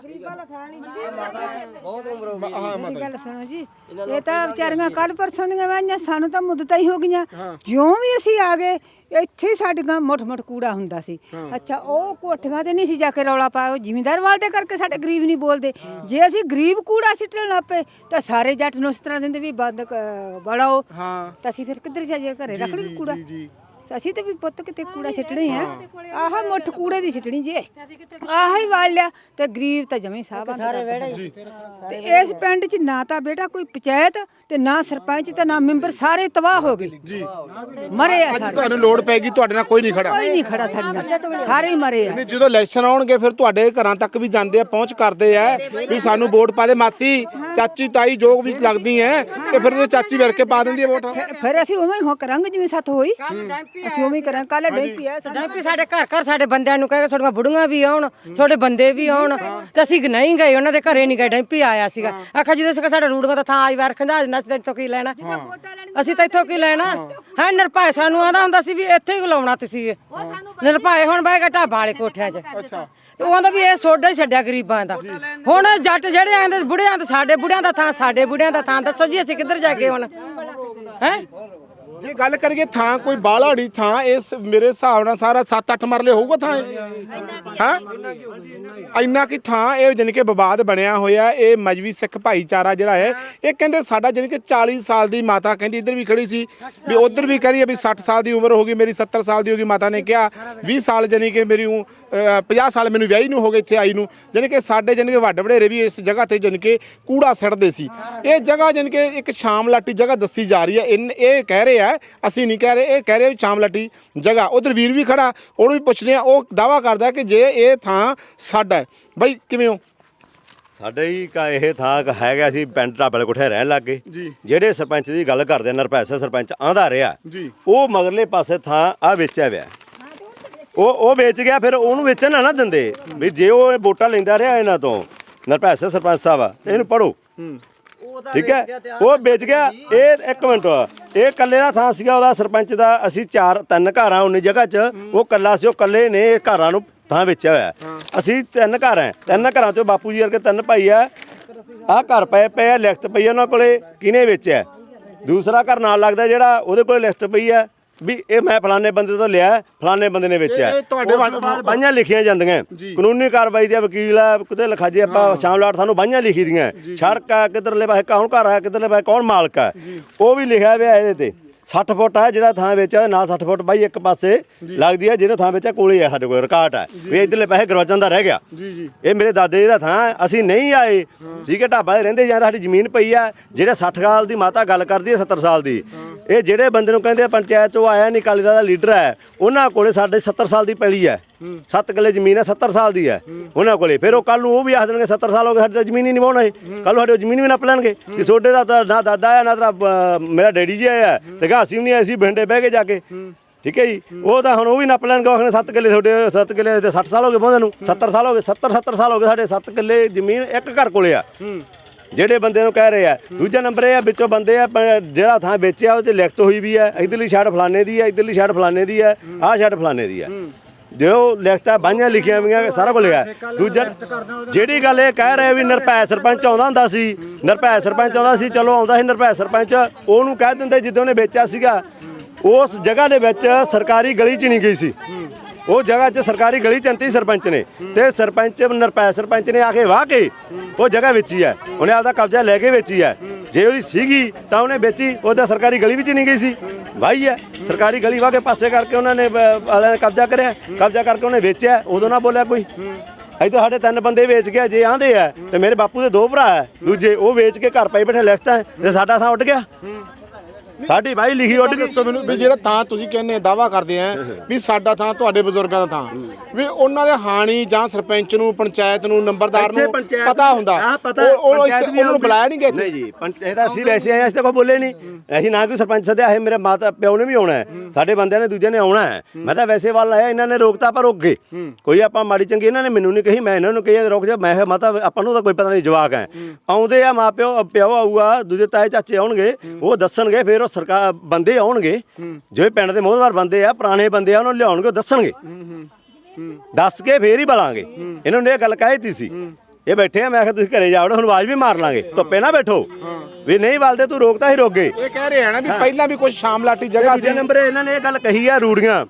ਮੇਰੀ ਗੱਲ ਸੁਣੋ ਜੀ ਇਹ ਤਾਂ ਵਿਚਾਰੀਆਂ ਕੱਲ ਪਰਸੋਂ ਦੀਆਂ ਵਾਈਆਂ ਸਾਨੂੰ ਤਾਂ ਮੁੱਦਤਾਂ ਹੀ ਹੋ ਗਈਆਂ। ਜਿਉਂ ਵੀ ਅਸੀਂ ਆ ਗਏ ਇੱਥੇ ਹੀ ਸਾਡੀਆਂ ਮੁੱਠ ਮੁੱਠ ਕੂੜਾ ਹੁੰਦਾ ਸੀ। ਅੱਛਾ ਉਹ ਕੋਠੀਆਂ ਤੇ ਨਹੀਂ ਸੀ ਜਾ ਕੇ ਰੌਲਾ ਪਾਇਆ ਉਹ ਜ਼ਿਮੀਂਦਾਰ ਵਾਲਦੇ ਕਰਕੇ ਸਾਡੇ ਗਰੀਬ ਨਹੀਂ ਬੋਲਦੇ। ਜੇ ਅਸੀਂ ਗਰੀਬ ਕੂੜਾ ਸਿੱਟਣ ਲੱਪੇ ਤਾਂ ਸਾਰੇ ਜੱਟ ਨੂੰ ਇਸ ਤਰ੍ਹਾਂ ਦਿੰਦੇ ਵੀ ਬੰਦ ਬੜਾਓ ਹਾਂ। ਤਾਂ ਅਸੀਂ ਫਿਰ ਕਿੱਧਰ ਜਾਈਏ ਘਰੇ ਰੱਖ ਲਈ ਕੂੜਾ? ਜੀ। ਅਸੀਂ ਤੇ ਵੀ ਪੁੱਤ ਕਿਤੇ ਕੂੜਾ ਸਿੱਟਣੇ ਆ। ਆਹ ਮੁੱਠ ਕੂੜੇ ਦੀ ਸਿੱਟਣੀ ਜੇ ਆਹ ਹੀ ਵਾਲ ਲਿਆ ਤੇ ਗਰੀਬ ਤਾਂ ਜਮੇ ਸਾਹ ਬੰਦ ਤੇ ਇਸ ਪਿੰਡ 'ਚ ਨਾ ਤਾਂ ਬੇਟਾ ਕੋਈ ਪੰਚਾਇਤ ਤੇ ਨਾ ਸਰਪੰਚ ਤੇ ਨਾ ਮੈਂਬਰ ਸਾਰੇ ਤਬਾਹ ਹੋ ਗਏ। ਜੀ। ਮਰੇ ਆ ਸਾਰੇ। ਤੁਹਾਨੂੰ ਲੋੜ ਪੈਗੀ ਤੁਹਾਡੇ ਨਾਲ ਕੋਈ ਨਹੀਂ ਖੜਾ। ਕੋਈ ਨਹੀਂ ਖੜਾ ਸਾਡੇ ਨਾਲ। ਸਾਰੇ ਹੀ ਮਰੇ ਆ। ਨਹੀਂ ਜਦੋਂ ਇਲੈਕਸ਼ਨ ਆਉਣਗੇ ਫਿਰ ਤੁਹਾਡੇ ਘਰਾਂ ਤੱਕ ਵੀ ਜਾਂਦੇ ਆ ਪਹੁੰਚ ਕਰਦੇ ਆ ਵੀ ਸਾਨੂੰ ਵੋਟ ਪਾ ਦੇ। ਮਾਸੀ ਚਾਚੀ ਤਾਈ ਜੋ ਵੀ ਲੱਗਦੀ ਐ ਤੇ ਫਿਰ ਉਹ ਚਾਚੀ ਵਰ ਕੇ ਪਾ ਦਿੰਦੀ ਹੈ ਵੋਟ। ਫਿਰ- ਫਿਰ ਅਸੀਂ ਉਵੇਂ ਹੀ ਹੋ ਕਰਾਂਗੇ ਜਿਵੇਂ ਸੱਤ ਹੋਈ। ਅਸੀਂ ਉਵੇਂ ਹੀ ਕਰਾਂਗੇ। ਕੱਲ ਡੈਂਪੀ ਆ ਸਾਡਾ ਡੈਂਪੀ ਸਾਡੇ ਘਰ ਘਰ ਸਾਡੇ ਬੰਦਿਆਂ ਨੂੰ ਕਹੇ ਤੁਹਾਡੀਆਂ ਬੁੜੀਆਂ ਵੀ ਆਉਣ ਤੁਹਾਡੇ ਬੰਦੇ ਵੀ ਆਉਣ। ਤੇ ਅਸੀਂ ਨਹੀਂ ਗਏ ਉਹਨਾਂ ਦੇ ਘਰੇ ਨਹੀਂ ਗਏ ਡੈਂਪੀ ਆਇਆ ਸੀਗਾ। ਆਖਾ ਜਿਹਦੇ ਸੀਗਾ ਸਾਡਾ ਰੂੜੀਆਂ ਦਾ ਥਾਂ ਆਈ ਵਾਰ ਖੰਦਾ ਤੇ ਇੱਥੋਂ ਕੀ ਲੈਣਾ? ਅਸੀਂ ਤਾਂ ਇੱਥੋਂ ਕੀ ਲੈਣਾ? ਹੈ। ਨਿਰਭੈ ਸਾਨੂੰ ਆਂਦਾ ਹੁੰਦਾ ਸੀ ਵੀ ਇੱਥੇ ਹੀ ਲਾਉਣਾ ਤੁਸੀਂ ਨਿਰਭੈ ਹੁਣ ਬਹਿ ਗਿਆ ਢਾਬਾ ਵਾਲੇ ਕੋਠਿਆਂ 'ਚ। ਅੱਛਾ। ਤੇ ਉਹ ਆਂਦਾ ਵੀ ਇਹ ਸੋਡਾ ਹੀ ਛੱਡਿਆ ਗਰੀਬਾਂ ਦਾ। ਹੁਣ ਜੱਟ ਜਿਹੜੇ ਆਂਦੇ ਬੁੜਿਆਂ ਦਾ ਸਾਡੇ ਬੁੜਿਆਂ ਦਾ ਥਾਂ ਸਾਡੇ ਬੁੜਿਆਂ ਦਾ ਥਾਂ ਦੱਸੋ ਜੀ ਅਸੀਂ ਕਿੱਧਰ ਜਾ ਕੇ ਹੁਣ ਹੈ? ਜੇ ਗੱਲ ਕਰੀਏ ਥਾਂ ਕੋਈ ਬਾਲਾੜੀ ਥਾਂ ਇਸ ਮੇਰੇ ਹਿਸਾਬ ਨਾਲ ਸਾਰਾ 7-8 ਮਰਲੇ ਹੋਊਗਾ ਥਾਂ ਹਾਂ? ਇੰਨਾ ਕੀ ਥਾਂ ਇਹ ਜਾਣੀ ਕਿ ਵਿਵਾਦ ਬਣਿਆ ਹੋਇਆ ਇਹ ਮਜਬੀ ਸਿੱਖ ਭਾਈਚਾਰਾ ਜਿਹੜਾ ਹੈ ਇਹ ਕਹਿੰਦੇ ਸਾਡਾ ਜਾਣੀ ਕਿ 40 ਸਾਲ ਦੀ ਮਾਤਾ ਕਹਿੰਦੀ ਇੱਧਰ ਵੀ ਖੜੀ ਸੀ ਵੀ ਉੱਧਰ ਵੀ ਕਰੀ ਵੀ 60 ਸਾਲ ਦੀ ਉਮਰ ਹੋ ਗਈ ਮੇਰੀ 70 ਸਾਲ ਦੀ ਹੋ ਗਈ ਮਾਤਾ ਨੇ ਕਿਹਾ 20 ਸਾਲ ਜਾਣੀ ਕਿ ਮੇਰੀ ਊਂ, ਅਹ, 50 ਸਾਲ ਮੈਨੂੰ ਵਿਆਹੀ ਨੂੰ ਹੋ ਗਏ ਇੱਥੇ ਆਈ ਨੂੰ ਜਾਣੀ ਕਿ ਸਾਡੇ ਜਾਣੀ ਕਿ ਵੱਡ ਵਡੇਰੇ ਵੀ ਇਸ ਜਗ੍ਹਾ ਤੇ ਜਾਣੀ ਕਿ ਕੂੜਾ ਸੜਦੇ ਸੀ। ਇਹ ਜਗ੍ਹਾ ਜਾਣੀ ਕਿ ਇੱਕ ਸ਼ਾਮ ਲਾਟੀ ਜਗ੍ਹਾ ਦੱਸੀ ਜਾ ਰਹੀ ਹੈ ਇਹ ਕਹਿ ਰਹੇ ਆ ਅਸੀਂ ਨਹੀਂ ਕਹਿ ਰਹੇ ਇਹ ਕਹਿ ਰਹੇ ਵੀ ਸ਼ਾਮ ਲਾਟੀ ਜਗ੍ਹਾ। ਉਧਰ ਵੀਰ ਵੀ ਖੜਾ ਉਹਨੂੰ ਵੀ ਪੁੱਛਦੇ ਆ ਉਹ ਦਾਵਾ ਕਰਦਾ ਕਿ ਜੇ ਇਹ ਥਾਂ ਸਾਡਾ ਹੈ। ਬਈ ਕਿਵੇਂ ਹੋ? ਸਾਡੇ ਹੀ ਕਾ ਇਹ ਥਾਂ ਕ ਹੈਗਾ ਸੀ ਪਿੰਡ ਢਾਬਲੇ ਕੋਠੇ ਰਹਿਣ ਲੱਗੇ ਜਿਹੜੇ ਸਰਪੰਚ ਦੀ ਗੱਲ ਕਰਦੇ ਨਿਰਭੈ ਸਰਪੰਚ ਆਂਦਾ ਰਿਹਾ। ਜੀ। ਉਹ ਮਗਰਲੇ ਪਾਸੇ ਥਾਂ ਆ ਵੇਚਿਆ ਹੋਇਆ। ਉਹ ਉਹ ਵੇਚ ਗਿਆ ਫਿਰ ਉਹਨੂੰ ਵੇਚਣ ਨਾ ਨਾ ਦਿੰਦੇ। ਵੀ ਜੇ ਉਹ ਇਹ ਵੋਟਾਂ ਲੈਂਦਾ ਰਿਹਾ ਇਹਨਾਂ ਤੋਂ ਨਿਰਭੈ ਸਰਪੰਚ ਸਾਹਿਬ ਆ, ਇਹਨੂੰ ਪੜੋ ਠੀਕ ਹੈ? ਉਹ ਵੇਚ ਗਿਆ। ਇਹ ਇੱਕ ਮਿੰਟ। ਇਹ ਕੱਲੇ ਦਾ ਥਾਂ ਸੀਗਾ ਉਹਦਾ ਸਰਪੰਚ ਦਾ। ਅਸੀਂ ਚਾਰ ਤਿੰਨ ਘਰਾਂ ਉਨੀ ਜਗ੍ਹਾ 'ਚ। ਉਹ ਕੱਲਾ ਸੀ ਉਹ ਕੱਲੇ ਨੇ ਇਹ ਘਰਾਂ ਨੂੰ ਥਾਂ ਵੇਚਿਆ ਹੋਇਆ। ਅਸੀਂ ਤਿੰਨ ਘਰ ਆ। ਤਿੰਨ ਘਰਾਂ 'ਚੋਂ ਬਾਪੂ ਜੀ ਵਰਗੇ ਤਿੰਨ ਭਾਈ ਆ। ਆਹ ਘਰ ਪਏ ਪਏ ਆ ਲਿਖਤ ਪਈ ਉਹਨਾਂ ਕੋਲੇ। ਕਿਹਨੇ ਵੇਚਿਆ? ਦੂਸਰਾ ਘਰ ਨਾਲ ਲੱਗਦਾ ਜਿਹੜਾ ਉਹਦੇ ਕੋਲੇ ਲਿਖਤ ਪਈ ਆ। ਵੀ ਇਹ ਮੈਂ ਫਲਾਣੇ ਬੰਦੇ ਤੋਂ ਲਿਆ ਫਲਾਣੇ ਬੰਦੇ ਨੇ ਵੇਚਿਆ। ਇਹ- ਤੁਹਾਡੇ ਵੱਲ- ਬਾਈਆਂ ਲਿਖੀਆਂ ਜਾਂਦੀਆਂ। ਕਾਨੂੰਨੀ ਕਾਰਵਾਈ ਦੇ ਵਕੀਲ ਆ ਕਿਤੇ ਲਿਖਾਜੇ ਆਪਾਂ ਸ਼ਾਮਲਾਟ ਸਾਨੂੰ ਬਾਈਆਂ ਲਿਖੀ ਦੀਆਂ। ਸੜਕ ਆ ਕਿੱਧਰਲੇ ਪਾਸੇ ਕੌਣ ਘਰ ਆ ਕਿੱਧਰਲੇ ਪਾਸੇ ਕੌਣ ਮਾਲਕ ਆ। ਉਹ ਵੀ ਲਿਖਿਆ ਹੋਇਆ ਇਹਦੇ ਤੇ। 60 ਫੁੱਟ ਆ ਜਿਹੜਾ ਥਾਂ ਵਿੱਚ ਨਾ 60 ਫੁੱਟ ਬਾਈ ਇੱਕ ਪਾਸੇ ਲੱਗਦੀ ਆ ਜਿਹੜਾ ਥਾਂ ਵਿੱਚ ਆ, ਕੋਲੇ ਆ ਸਾਡੇ ਕੋਲ ਰਿਕਾਰਡ ਆ। ਵੀ ਇਧਰਲੇ ਪਾਸੇ ਗਰਵਾਜਾਂ ਦਾ ਰਹਿ ਗਿਆ। ਇਹ ਮੇਰੇ ਦਾਦੇ ਜੀ ਦਾ ਥਾਂ ਹੈ, ਅਸੀਂ ਨਹੀਂ ਆਏ। ਠੀਕ ਹੈ ਢਾਬਾ 'ਤੇ ਰਹਿੰਦੇ ਜਾਂ ਸਾਡੀ ਜ਼ਮੀਨ ਪਈ ਆ ਜਿਹੜੇ 60 ਸਾਲ ਦੀ ਮਾਤਾ ਗੱਲ ਕਰਦੀ ਹੈ 70 ਸਾਲ ਦੀ। ਇਹ ਜਿਹੜੇ ਬੰਦੇ ਨੂੰ ਕਹਿੰਦੇ ਆ ਪੰਚਾਇਤ ਚੋਂ ਆਇਆ ਨਹੀਂ ਕਾਲੀ ਦਾ ਲੀਡਰ ਹੈ ਉਹਨਾਂ ਕੋਲੇ ਸਾਡੇ 70 ਸਾਲ ਦੀ ਪੈਲੀ ਹੈ। 7 ਕਿੱਲੇ ਜ਼ਮੀਨ ਹੈ 70 ਸਾਲ ਦੀ ਹੈ। ਉਹਨਾਂ ਕੋਲੇ। ਫਿਰ ਉਹ ਕੱਲ ਨੂੰ ਉਹ ਵੀ ਆਖ ਦੇਣਗੇ 70 ਸਾਲ ਹੋ ਗਏ ਸਾਡੀ ਤਾਂ ਜ਼ਮੀਨ ਹੀ ਨਹੀਂ ਵਾਹੁਣਾ ਕੱਲ ਨੂੰ ਸਾਡੀ ਜ਼ਮੀਨ ਵੀ ਨੱਪ ਲੈਣਗੇ। ਕਿ ਤੁਹਾਡੇ ਦਾ ਤਾਂ ਨਾ ਦਾਦਾ ਹੈ ਨਾ ਤੇਰਾ ਮੇਰਾ ਡੈਡੀ ਜੀ ਆਇਆ। ਤੇ ਕਹਾ ਅਸੀਂ ਵੀ ਨਹੀਂ ਆਏ ਸੀ ਬਿੰਡੇ ਬਹਿ ਕੇ ਜਾ ਕੇ। ਠੀਕ ਹੈ ਜੀ? ਉਹ ਤਾਂ ਹੁਣ ਉਹ ਵੀ ਨੱਪ ਲੈਣਗੇ ਉਹ ਕਹਿੰਦੇ 7 ਕਿੱਲੇ ਤੁਹਾਡੇ 7 ਕਿੱਲੇ ਤੇ 60 ਸਾਲ ਹੋ ਗਏ ਬੋਂਦੇ ਨੂੰ। 70 ਸਾਲ ਹੋ ਗਏ 70 70 ਸਾਲ ਹੋ ਗਏ ਸਾਡੇ 7 ਕਿੱਲੇ ਜ਼ਮੀਨ ਇੱਕ ਘਰ ਕੋਲੇ ਆ। ਜਿਹੜੇ ਬੰਦੇ ਨੂੰ ਕਹਿ ਰਹੇ ਆ ਦੂਜਾ ਨੰਬਰ ਇਹ ਆ ਵਿੱਚੋਂ ਬੰਦੇ ਆ ਜਿਹੜਾ ਥਾਂ ਵੇਚਿਆ ਉਹ 'ਚ ਲਿਖਤ ਹੋਈ ਵੀ ਹੈ ਇਧਰਲੀ ਛੱਡ ਫਲਾਣੇ ਦੀ ਹੈ ਇਧਰਲੀ ਛੱਡ ਫਲਾਣੇ ਦੀ ਹੈ। ਆਹ ਛੱਡ ਫਲਾਣੇ ਦੀ ਹੈ। ਜੋ ਲਿਖਤਾ ਬਾਈਆਂ ਲਿਖੀਆਂ ਹੋਈਆਂ ਸਾਰਾ ਕੁਝ ਲਿਆ ਦੂਜਾ ਜਿਹੜੀ ਗੱਲ ਇਹ ਕਹਿ ਰਹੇ ਵੀ ਨਿਰਭੈ ਸਰਪੰਚ ਆਉਂਦਾ ਹੁੰਦਾ ਸੀ ਨਿਰਭੈ ਸਰਪੰਚ ਆਉਂਦਾ ਸੀ ਚਲੋ ਆਉਂਦਾ ਸੀ ਨਿਰਭੈ ਸਰਪੰਚ ਉਹਨੂੰ ਕਹਿ ਦਿੰਦੇ ਜਿੱਦੋਂ ਉਹਨੇ ਵੇਚਿਆ ਸੀਗਾ। ਉਸ ਜਗ੍ਹਾ ਦੇ ਵਿੱਚ ਸਰਕਾਰੀ ਗਲੀ 'ਚ ਨਹੀਂ ਗਈ ਸੀ। ਉਹ ਜਗ੍ਹਾ 'ਚ ਸਰਕਾਰੀ ਗਲੀ ਚ ਸਰਪੰਚ ਨੇ ਤੇ ਸਰਪੰਚ ਨਿਰਭੈ ਸਰਪੰਚ ਨੇ ਆ ਕੇ ਵਾਹ ਕੇ ਉਹ ਜਗ੍ਹਾ ਵੇਚੀ ਹੈ। ਉਹਨੇ ਆਪਦਾ ਕਬਜ਼ਾ ਲੈ ਕੇ ਵੇਚੀ ਹੈ। ਜੇ ਉਹਦੀ ਸੀਗੀ ਤਾਂ ਉਹਨੇ ਵੇਚੀ, ਉਹ ਤਾਂ ਸਰਕਾਰੀ ਗਲੀ ਵਿੱਚ ਨਹੀਂ ਗਈ ਸੀ। ਵਾਹੀ ਹੈ। ਸਰਕਾਰੀ ਗਲੀ ਵਾਹ ਕੇ ਪਾਸੇ ਕਰਕੇ ਉਹਨਾਂ ਨੇ ਵਾਲਿਆਂ ਨੇ ਕਬਜ਼ਾ ਕਰਿਆ। ਕਬਜ਼ਾ ਕਰਕੇ ਉਹਨੇ ਵੇਚਿਆ। ਉਦੋਂ ਨਾ ਬੋਲਿਆ ਕੋਈ। ਅਜੇ ਤਾਂ ਸਾਡੇ ਤਿੰਨ ਬੰਦੇ ਵੇਚ ਗਿਆ ਜੇ ਆਂਦੇ ਆ ਤੇ ਮੇਰੇ ਬਾਪੂ ਦੇ ਦੋ ਭਰਾ ਹੈ। ਦੂਜੇ ਉਹ ਵੇਚ ਕੇ ਘਰ ਪਾਈ ਬੈਠੇ ਲਿਖਤਾ ਹੈ ਤੇ ਸਾਡਾ ਥਾਂ ਉੱਡ ਗਿਆ। ਸਾਡੀ ਬਾਈ ਲਿਖੀ ਉੱਡ ਗਈ ਦੱਸੋ ਮੈਨੂੰ। ਵੀ ਜਿਹੜਾ ਥਾਂ ਤੁਸੀਂ ਕਹਿੰਦੇ ਦਾਵਾ ਕਰਦੇ ਆ ਵੀ ਸਾਡਾ ਥਾਂ ਤੁਹਾਡੇ ਬਜ਼ੁਰਗਾਂ ਦਾ ਥਾਂ। ਵੀ ਉਹਨਾਂ ਦੇ ਹਾਣੀ ਜਾਂ ਸਰਪੰਚ ਨੂੰ ਪੰਚਾਇਤ ਨੂੰ ਨੰਬਰਦਾਰ ਨੂੰ ਪਤਾ ਹੁੰਦਾ। ਉਹ- ਉਹਨਾਂ ਨੂੰ ਬੁਲਾਇਆ ਨਹੀਂ ਗਿਆ ਨਹੀਂ ਜੀ ਪੰਚਾਇਤ ਤਾਂ ਅਸੀਂ ਵੈਸੇ ਆਏ ਅਸੀਂ ਤਾਂ ਕੋਈ ਬੋਲੇ ਨਹੀਂ। ਅਸੀਂ ਨਾ ਕੋਈ ਸਰਪੰਚ ਸੱਦਿਆ ਹੈ ਮੇਰੇ ਮਾਤਾ ਪਿਓ ਨੇ ਵੀ ਆਉਣਾ ਹੈ। ਸਾਡੇ ਬੰਦਿਆਂ ਨੇ ਦੂਜੇ ਨੇ ਆਉਣਾ ਹੈ। ਮੈਂ ਤਾਂ ਵੈਸੇ ਵੱਲ ਆਇਆ ਇਹਨਾਂ ਨੇ ਰੋਕਤਾ ਪਰ ਰੁਕ ਗਏ। ਕੋਈ ਆਪਾਂ ਮਾੜੀ ਚੰਗੀ ਇਹਨਾਂ ਨੇ ਮੈਨੂੰ ਨਹੀਂ ਕਹੀ ਮੈਂ ਇਹਨਾਂ ਨੂੰ ਕਹੀ ਰੁਕ ਜਾ ਮੈਂ ਕਿਹਾ ਮਾਤਾ ਆਪਾਂ ਨੂੰ ਤਾਂ ਕੋਈ ਪਤਾ ਨਹੀਂ ਜਵਾਕ ਹੈ। ਆਉਂਦੇ ਆ ਮਾਪਿਓ ਪਿਓ ਆਊਗਾ ਦੂਜੇ ਤਾਏ ਚਾਚੇ ਆਉਣਗੇ ਉਹ ਦੱਸਣਗੇ ਫਿਰ ਉਹ ਸਰਕਾਰ ਬੰਦੇ ਆਉਣਗੇ ਜੋ ਪਿੰਡ ਦੇ ਮੋਹਦਵਾਰ ਬੰਦੇ ਆ ਪੁਰਾਣੇ ਬੰਦੇ ਆ ਉਹਨਾਂ ਨੂੰ ਲਿਆਉਣਗੇ ਦੱਸਣਗੇ। ਦੱਸ ਕੇ ਫੇਰ ਹੀ ਬਲਾਂਗੇ ਇਹਨਾਂ ਨੇ ਇਹ ਗੱਲ ਕਹਿਤੀ ਸੀ। ਇਹ ਬੈਠੇ ਆ ਮੈਂ ਕਿਹਾ ਤੁਸੀਂ ਘਰੇ ਜਾਓ ਹੁਣ ਆਵਾਜ਼ ਵੀ ਮਾਰ ਲਾਂਗੇ। ਧੁੱਪੇ ਨਾ ਬੈਠੋ। ਵੀ ਨਹੀਂ ਬਲਦੇ ਤੂੰ ਰੋਕਤਾ ਹੀ ਰੋਕ ਗਏ। ਇਹ ਕਹਿ ਰਹੇ ਆ ਨਾ ਵੀ ਪਹਿਲਾਂ ਵੀ ਕੁਝ ਸ਼ਾਮ ਲਾਟੀ ਜਗ੍ਹਾ ਸੀ। ਨੰਬਰ ਇਹਨਾਂ ਨੇ ਇਹ ਗੱਲ ਕਹੀ ਆ ਰੂੜੀਆਂ।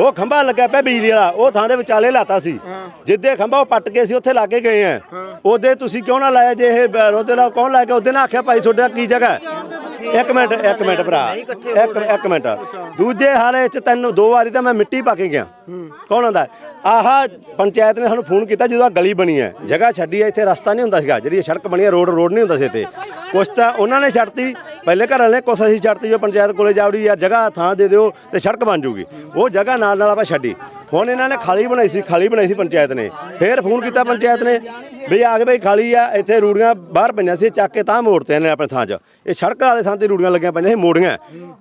ਉਹ ਖੰਭਾ ਲੱਗਾ ਪਿਆ ਬਿਜਲੀ ਵਾਲਾ ਉਹ ਥਾਂ ਦੇ ਵਿਚਾਲੇ ਲਾਤਾ ਸੀ। ਜਿੱਦੇ ਖੰਭਾ ਉਹ ਪੱਟ ਕੇ ਸੀ ਉੱਥੇ ਲਾ ਕੇ ਗਏ ਆ। ਉਹਦੇ ਤੁਸੀਂ ਕਿਉਂ ਨਾ ਲਾਇਆ ਜੇ ਇਹ ਰੋਦੇ ਨਾਲ ਕੌਣ ਲਾ ਕੇ ਉਹਦੇ ਨਾਲ ਆਖਿਆ ਭਾਈ ਤੁਹਾਡਾ ਕੀ ਜਗ੍ਹਾ? ਇੱਕ ਮਿੰਟ ਇੱਕ ਮਿੰਟ ਭਰਾ। ਇੱਕ ਇੱਕ ਮਿੰਟ। ਦੂਜੇ ਹਾਲੇ ਚ ਤੈਨੂੰ ਦੋ ਵਾਰੀ ਤਾਂ ਮੈਂ ਮਿੱਟੀ ਪਾ ਕੇ ਗਿਆ। ਕੌਣ ਆਂਦਾ ਆਹ ਪੰਚਾਇਤ ਨੇ ਸਾਨੂੰ ਫੋਨ ਕੀਤਾ ਜਦੋਂ ਆ ਗਲੀ ਬਣੀ ਹੈ। ਜਗ੍ਹਾ ਛੱਡੀ ਹੈ ਇੱਥੇ ਰਸਤਾ ਨਹੀਂ ਹੁੰਦਾ ਸੀਗਾ। ਜਿਹੜੀ ਇਹ ਸੜਕ ਬਣੀ ਹੈ ਰੋਡ ਰੋਡ ਨਹੀਂ ਹੁੰਦਾ ਸੀ ਇੱਥੇ। ਕੁਛ ਤਾਂ ਉਹਨਾਂ ਨੇ ਛੱਡਤੀ। ਪਹਿਲੇ ਘਰ ਵਾਲੇ ਨੇ ਕੁਛ ਅਸੀਂ ਛੱਡਤੀ ਜੋ ਪੰਚਾਇਤ ਕੋਲੇ ਜਾਵੜੀ ਯਾਰ ਜਗ੍ਹਾ ਥਾਂ ਦੇ ਦਿਓ ਤੇ ਸੜਕ ਬਣ ਜੂਗੀ। ਉਹ ਜਗ੍ਹਾ ਨਾਲ ਨਾਲ ਆਪਾਂ ਛੱਡੀ। ਹੁਣ ਇਹਨਾਂ ਨੇ ਖਾਲੀ ਬਣਾਈ ਸੀ ਖਾਲੀ ਬਣਾਈ ਸੀ ਪੰਚਾਇਤ ਨੇ। ਫੇਰ ਫੋਨ ਕੀਤਾ ਪੰਚਾਇਤ ਨੇ। ਵੀ ਆ ਕੇ ਬਈ ਖਾਲੀ ਆ, ਇੱਥੇ ਰੂੜੀਆਂ ਬਾਹਰ ਪਈਆਂ ਸੀ, ਚੱਕ ਕੇ ਤਾਂ ਮੋੜਤੇ ਨੇ ਆਪਣੇ ਥਾਂ 'ਚ। ਇਹ ਸੜਕਾਂ ਵਾਲੇ ਥਾਂ ਤੇ ਰੂੜੀਆਂ ਲੱਗੀਆਂ ਪਈਆਂ ਸੀ ਮੋੜੀਆਂ।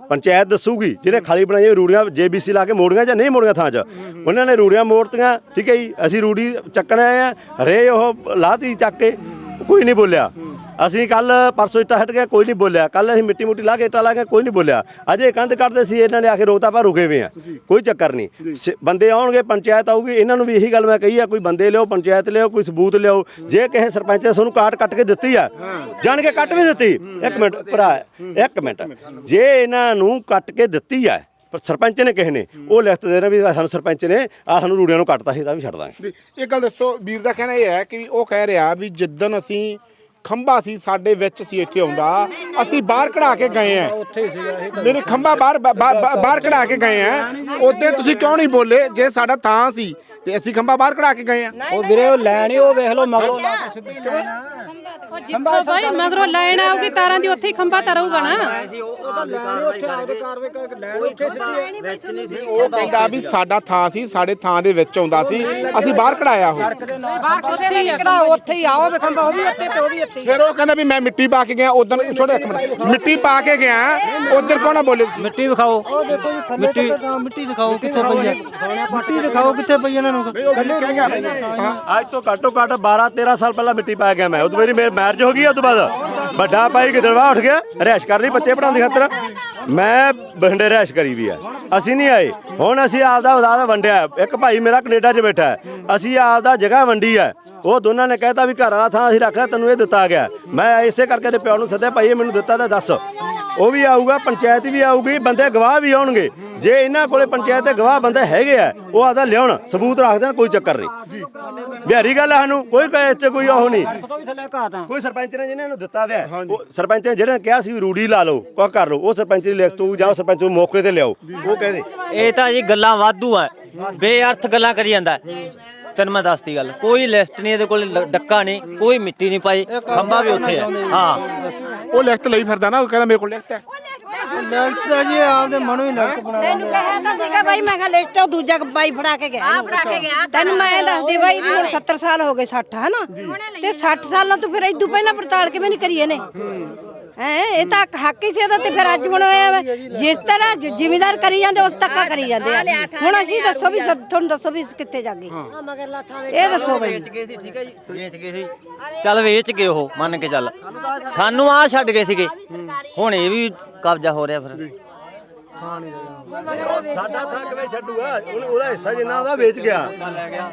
ਪੰਚਾਇਤ ਦੱਸੂਗੀ ਜਿਹੜੇ ਖਾਲੀ ਬਣਾਈਆਂ ਰੂੜੀਆਂ, ਜੇਬੀਸੀ ਲਾ ਕੇ ਮੋੜੀਆਂ ਜਾਂ ਨਹੀਂ ਮੋੜੀਆਂ ਥਾਂ 'ਚ। ਉਹਨਾਂ ਨੇ ਰੂੜੀਆਂ ਮੋੜਤੀਆਂ, ਠੀਕ ਹੈ ਜੀ, ਅਸੀਂ ਰੂੜੀ ਚੱਕਣ ਆਏ ਆ ਰੇ ਉਹ ਲਾਤੀ ਚੱਕ ਕੇ, ਕੋਈ ਨਹੀਂ ਬੋਲਿਆ। ਅਸੀਂ ਕੱਲ ਪਰਸੋਂ ਇੱਟਾਂ ਹਟ ਗਿਆ ਕੋਈ ਨਹੀਂ ਬੋਲਿਆ। ਕੱਲ ਅਸੀਂ ਮਿੱਟੀ ਮੁੱਟੀ ਲਾ ਕੇ ਇੱਟਾਂ ਲਾ ਕੇ ਕੋਈ ਨਹੀਂ ਬੋਲਿਆ। ਅਜੇ ਕੰਧ ਕਰਦੇ ਸੀ ਇਹਨਾਂ ਨੇ ਆ ਕੇ ਰੋਕਤਾ ਪਰ ਰੁਕੇ ਹੋਏ ਆ। ਕੋਈ ਚੱਕਰ ਨਹੀਂ। ਸ- ਬੰਦੇ ਆਉਣਗੇ ਪੰਚਾਇਤ ਆਊਗੀ ਇਹਨਾਂ ਨੂੰ ਵੀ ਇਹੀ ਗੱਲ ਮੈਂ ਕਹੀ ਆ ਕੋਈ ਬੰਦੇ ਲਿਓ ਪੰਚਾਇਤ ਲਿਓ ਕੋਈ ਸਬੂਤ ਲਿਓ ਜੇ ਕਿਸੇ ਸਰਪੰਚ ਨੇ ਤੁਹਾਨੂੰ ਕਾਟ ਕੱਟ ਕੇ ਦਿੱਤੀ ਆ ਜਾਣ ਕੇ ਕੱਟ ਵੀ ਦਿੱਤੀ। ਇੱਕ ਮਿੰਟ ਭਰਾ ਇੱਕ ਮਿੰਟ। ਜੇ ਇਹਨਾਂ ਨੂੰ ਕੱਟ ਕੇ ਦਿੱਤੀ ਆ ਪਰ ਸਰਪੰਚ ਨੇ ਕਿਸੇ ਨੇ ਉਹ ਲਿਖਤ ਦੇ ਰਹੇ ਵੀ ਸਾਨੂੰ ਸਰਪੰਚ ਨੇ ਆ ਸਾਨੂੰ ਰੂੜੀਆਂ ਨੂੰ ਕੱਟਤਾ ਸੀ ਤਾਂ ਵੀ ਛੱਡ ਦਾਂਗੇ। ਜੀ, ਇੱਕ ਗੱਲ ਦੱਸੋ ਵੀਰ ਦਾ ਕਹਿਣਾ ਇਹ ਹੈ ਕਿ ਉਹ ਕਹਿ ਰਿਹਾ ਵੀ ਜਿੱਦਣ ਅਸੀਂ ਖੰਭਾ ਸੀ, ਸਾਡੇ ਵਿੱਚ ਸੀ ਇੱਥੇ ਆਉਂਦਾ। ਅਸੀਂ ਬਾਹਰ ਕਢਾ ਕੇ ਗਏ ਆ ਨਹੀਂ ਨਹੀਂ ਖੰਭਾ ਬਾਹਰ ਬਾਹਰ ਕਢਾ ਕੇ ਗਏ ਆ ਉਹਦੇ ਤੁਸੀਂ ਕਿਉਂ ਨਹੀਂ ਬੋਲੇ? ਜੇ ਸਾਡਾ ਤਾਂ ਸੀ ਤੇ ਅਸੀਂ ਖੰਭਾ ਬਾਹਰ ਕਢਾ ਕੇ ਗਏ ਆ। ਉਹ ਵੀਰੇ ਉਹ ਲੈਣੀ ਉਹ ਵੇਖ ਲਓ ਮਗਰੋਂ ਲਾ ਕੇ ਸਿੱਧੀ ਉਹ ਜਿੱਥੋਂ ਬਾਈ ਮਗਰੋਂ ਲਾਈਨ ਆਊਗੀ ਤਾਰਾਂ ਦੀ ਉੱਥੇ ਹੀ ਖੰਭਾ ਤਾਂ ਰਹੂਗਾ ਨਾ। ਉਹ ਕਹਿੰਦਾ ਵੀ ਸਾਡਾ ਥਾਂ ਸੀ ਸਾਡੇ ਥਾਂ ਦੇ ਵਿੱਚ ਆਉਂਦਾ ਸੀ। ਅਸੀਂ ਬਾਹਰ ਕਢਾਇਆ ਉਹ ਬਾਹਰ ਕਿਸੇ ਨੇ ਕਿਹੜਾ ਉੱਥੇ ਹੀ ਆਓ ਵੇ ਖੰਭਾ ਉਹ ਵੀ ਉੱਥੇ ਤੇ ਉਹ ਵੀ ਉੱਥੇ ਫਿਰ ਉਹ ਕਹਿੰਦਾ ਵੀ ਮੈਂ ਮਿੱਟੀ ਪਾ ਕੇ ਗਿਆ ਉਦੋਂ ਛੋੜੇ ਇੱਕ ਮਿੰਟ ਮਿੱਟੀ ਪਾ ਕੇ ਗਿਆ ਉਧਰ ਨਾ ਬੋਲੇ ਤੁਸੀਂ? ਮਿੱਟੀ ਵਿਖਾਓ। ਉਹ ਦੇਖੋ ਜੀ ਥੱਲੇ ਤੱਕ ਮਿੱਟੀ ਦਿਖਾਓ ਕਿੱਥੇ ਪਈ ਹੈ ਮਿੱਟੀ ਦਿਖਾਓ ਕਿੱਥੇ ਪਈ ਇਹਨਾਂ ਕਹਿ ਗਿਆ। ਅੱਜ ਤੋਂ ਘੱਟੋ ਘੱਟ 12 13 ਸਾਲ ਪਹਿਲਾਂ ਮਿੱਟੀ ਪਾ ਗਿਆ ਮੈਂ। ਉਦੋਂ ਮੇਰੀ ਮੇਰੀ ਮੈਰਿਜ ਹੋ ਗਈ ਤੋਂ ਬਾਅਦ। ਵੱਡਾ ਭਾਈ ਗਿੱਦੜਵਾ ਉੱਠ ਗਿਆ ਰਹਿਸ਼ ਕਰ ਲਈ ਬੱਚੇ ਪੜਾਉਣ ਦੀ ਖਾਤਰ। ਮੈਂ ਬਠਿੰਡੇ ਰਹਿਸ਼ ਕਰੀ ਵੀ ਆ। ਅਸੀਂ ਨਹੀਂ ਆਏ। ਹੁਣ ਅਸੀਂ ਆਪਦਾ ਉਦਾਦਾ ਵੰਡਿਆ। ਇੱਕ ਭਾਈ ਮੇਰਾ ਕੈਨੇਡਾ 'ਚ ਬੈਠਾ। ਅਸੀਂ ਆਪਦਾ ਜਗ੍ਹਾ ਵੰਡੀ ਹੈ। ਉਹ ਦੋਨਾਂ ਨੇ ਕਹਿਤਾ ਵੀ ਘਰ ਵਾਲਾ ਥਾਂ ਅਸੀਂ ਰੱਖਣਾ ਤੈਨੂੰ ਇਹ ਦਿੱਤਾ ਗਿਆ। ਮੈਂ ਇਸੇ ਕਰਕੇ ਤੇ ਪਿਓ ਨੂੰ ਸੱਦਿਆ ਭਾਈ ਇਹ ਮੈਨੂੰ ਦਿੱਤਾ ਤਾਂ ਦੱਸ। ਉਹ ਵੀ ਆਊਗਾ ਪੰਚਾਇਤ ਵੀ ਆਊਗੀ ਬੰਦੇ ਗਵਾਹ ਵੀ ਆਉਣਗੇ। ਜੇ ਇਹਨਾਂ ਕੋਲੇ ਪੰਚਾਇਤ ਦੇ ਗਵਾਹ ਬੰਦੇ ਹੈਗੇ ਆ ਉਹ ਆਦਾ ਲਿਆਉਣ ਸਬੂਤ ਰੱਖ ਦੇਣ ਕੋਈ ਚੱਕਰ ਨਹੀਂ। ਬਿਹਾਰੀ ਗੱਲ ਹੈ ਸਾਨੂੰ ਕੋਈ ਕਹੇ ਇੱਥੇ ਕੋਈ ਉਹ ਨਹੀਂ। ਕੋਈ ਸਰਪੰਚ ਨੇ ਜਿਹਨਾਂ ਨੂੰ ਦਿੱਤਾ ਵਿਆ ਉਹ ਸਰਪੰਚ ਨੇ ਜਿਹੜਾ ਕਿਹਾ ਸੀ ਰੂੜੀ ਲਾ ਲਓ ਕੁਝ ਕਰ ਲਓ ਉਹ ਸਰਪੰਚ ਦੀ ਲਿਖਤ ਤੂੰ ਜਾਓ ਸਰਪੰਚ ਨੂੰ ਮੌਕੇ ਤੇ ਲਿਆਓ ਉਹ ਕਹਿੰਦੇ। ਇਹ ਤਾਂ ਜੀ ਗੱਲਾਂ ਵਾਧੂ ਆ ਬੇਅਰਥ ਗੱਲਾਂ ਕਰੀ ਜਾਂਦਾ। ਤੈਨੂੰ ਮੈਂ ਦੱਸਤੀ ਗੱਲ ਕੋਈ ਲਿਸਟ ਨਹੀਂ ਇਹਦੇ ਕੋਲ ਲ- ਡੱਕਾ ਨਹੀਂ ਕੋਈ ਮਿੱਟੀ ਨਹੀਂ ਪਾਈ ਖੰਭਾ ਵੀ ਉੱਥੇ ਹੈ ਹਾਂ। ਉਹ ਲਿਖਤ ਲਈ ਫਿਰਦਾ ਨਾ ਉਹ ਕਹਿੰਦਾ ਮੇਰੇ ਕੋਲ ਲਿਖਤ ਹੈ। ਲੱਗਦਾ ਜੀ ਆਪਦੇ ਮਨੋਂ ਹੀ ਲੱਕ ਬਣਾ ਤੈਨੂੰ ਕਹਿਆ ਤਾਂ ਸੀਗਾ ਬਾਈ ਮੈਂ ਕਿਹਾ ਲਿਸਟ ਉਹ ਦੂਜਾ ਬਾਈ ਫੜਾ ਕੇ ਗਿਆ ਫੜਾ ਕੇ ਗਿਆ ਤੈਨੂੰ ਮੈਂ ਦੱਸਦੀ ਬਾਈ ਵੀ ਹੁਣ 70 ਸਾਲ ਹੋ ਗਏ 60 ਹੈ ਨਾ ਤੇ 60 ਸਾਲਾਂ ਤੋਂ ਫਿਰ ਇਦੋਂ ਪਹਿਲਾਂ ਪੜਤਾਲ ਕਿਵੇਂ ਨਹੀਂ ਕਰੀ ਇਹਨੇ? ਹੈ? ਇਹ ਤਾਂ ਹੱਕ ਹੀ ਸੀ ਇਹਦਾ ਤੇ ਫਿਰ ਅੱਜ ਹੁਣ ਹੋਇਆ ਵਾ। ਜਿਸ ਤਰ੍ਹਾਂ ਜ਼ਿਮੀਂਦਾਰ ਕਰੀ ਜਾਂਦੇ ਉਸ ਤੱਕਾ ਕਰੀ ਜਾਂਦੇ ਆ। ਹੁਣ ਅਸੀਂ ਦੱਸੋ ਵੀ ਸਭ- ਤੁਹਾਨੂੰ ਦੱਸੋ ਵੀ ਕਿੱਥੇ ਜਾਗੇ ਇਹ ਦੱਸੋ ਬਾਈ। ਵੇਚ ਗਏ ਸੀ ਠੀਕ ਹੈ ਜੀ? ਵੇਚ ਗਏ ਸੀ। ਚੱਲ ਵੇਚ ਗਏ ਉਹ ਮੰਨ ਕੇ ਚੱਲ। ਸਾਨੂੰ ਆ ਛੱਡ ਗਏ ਸੀਗੇ। ਹੁਣ ਇਹ ਵੀ ਕਬਜ਼ਾ ਹੋ ਰਿਹਾ ਫਿਰ। ਸਾਡਾ ਥਾਂ ਕਿਵੇਂ ਛੱਡੂਗਾ? ਉਹਦਾ ਹਿੱਸਾ ਜਿੰਨਾ ਉਹਦਾ ਵੇਚ ਗਿਆ।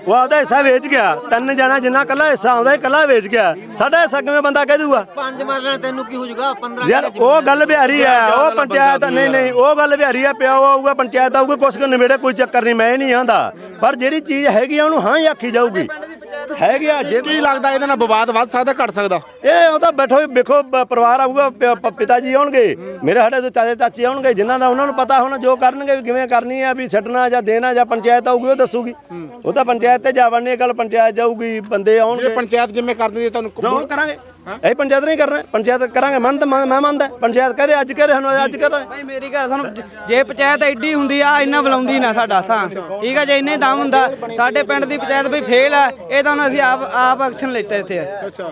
ਉਹ ਆਪਦਾ ਹਿੱਸਾ ਵੇਚ ਗਿਆ। ਤਿੰਨ ਜਣਾ ਜਿੰਨਾ ਕੱਲਾ ਹਿੱਸਾ ਆਉਂਦਾ ਇਹ ਕੱਲਾ ਵੇਚ ਗਿਆ। ਸਾਡਾ ਹਿੱਸਾ ਕਿਵੇਂ ਬੰਦਾ ਕਹਿ ਦੂਗਾ? ਪੰਜ ਮਰਲੇ ਤੈਨੂੰ ਕੀ ਹੋ ਜਾਊਗਾ? 15 ਯਾਰ ਉਹ ਗੱਲ ਬਿਹਾਰੀ ਹੈ ਉਹ ਪੰਚਾਇਤ ਨਹੀਂ ਨਹੀਂ ਉਹ ਗੱਲ ਬਿਹਾਰੀ ਹੈ ਪਿਓ ਆਊਗਾ ਪੰਚਾਇਤ ਆਊਗਾ ਕੁਛ ਨਿਬੇੜੇ ਕੋਈ ਚੱਕਰ ਨਹੀਂ ਮੈਂ ਨਹੀਂ ਆਂਦਾ ਪਰ ਜਿਹੜੀ ਚੀਜ਼ ਹੈਗੀ ਆ ਉਹਨੂੰ ਹਾਂ ਹੀ ਆਖੀ ਜਾਊਗੀ। ਹੈਗੀ ਆ ਜੇ ਕੀ ਲੱਗਦਾ ਇਹਦੇ ਨਾਲ ਵਿਵਾਦ ਵੱਧ ਸਕਦਾ ਘਟ ਸਕਦਾ? ਇਹ ਉਹ ਤਾਂ ਬੈਠੋ ਵੇਖੋ ਪ- ਪਰਿਵਾਰ ਆਊਗਾ ਪ- ਪ- ਪਿਤਾ ਜੀ ਆਉਣਗੇ। ਮੇਰੇ ਸਾਡੇ ਤੋਂ ਚਾਚੇ ਚਾਚੇ ਆਉਣਗੇ ਜਿਨ੍ਹਾਂ ਦਾ ਉਹਨਾਂ ਨੂੰ ਪਤਾ ਹੋਣਾ ਜੋ ਕਰਨਗੇ ਵੀ ਕਿਵੇਂ ਕਰਨੀ ਆ ਵੀ ਛੱਡਣਾ ਜਾਂ ਦੇਣਾ ਜਾਂ ਪੰਚਾਇਤ ਆਊਗੀ ਉਹ ਦੱਸੂਗੀ। ਉਹ ਤਾਂ ਪੰਚਾਇਤ ਤੇ ਇਹ ਗੱਲ ਪੰਚਾਇਤ ਜਾਊਗੀ ਬੰਦੇ ਜੇ ਆਉਣਗੇ। ਪੰਚਾਇਤ ਜਿੰਮੇ ਕਰ ਦਿੰਦੀ ਹੈ ਤੁਹਾਨੂੰ ਜੋ ਕਰਾਂਗੇ। ਇਹ ਪੰਚਾਇਤ ਨਹੀਂ ਕਰਨਾ ਪੰਚਾਇਤ ਕਰਾਂਗੇ ਮੰਨ ਤਾਂ ਮੈਂ ਮੰਨਦਾ। ਪੰਚਾਇਤ ਕਹਦੇ ਅੱਜ ਕਹਦੇ ਸਾਨੂੰ ਅੱਜ ਕਹਦੇ। ਭਾਈ ਮੇਰੀ ਗੱਲ ਸੁਣ ਜੇ ਪੰਚਾਇਤ ਐਡੀ ਹੁੰਦੀ ਆ ਇੰਨਾ ਬੁਲਾਉਂਦੀ ਨਾ ਸਾਡਾ ਸਾਂ। ਠੀਕ ਆ ਜੇ ਇੰਨੇ ਦਮ ਹੁੰਦਾ ਸਾਡੇ ਪਿੰਡ ਦੀ ਪੰਚਾਇਤ ਬਈ ਫੇਲ ਆ ਇਹ ਤਾਂ ਹੁਣ ਅਸੀਂ ਆਪ ਆਪ ਐਕਸ਼ਨ ਲੈਤੇ ਇੱਥੇ।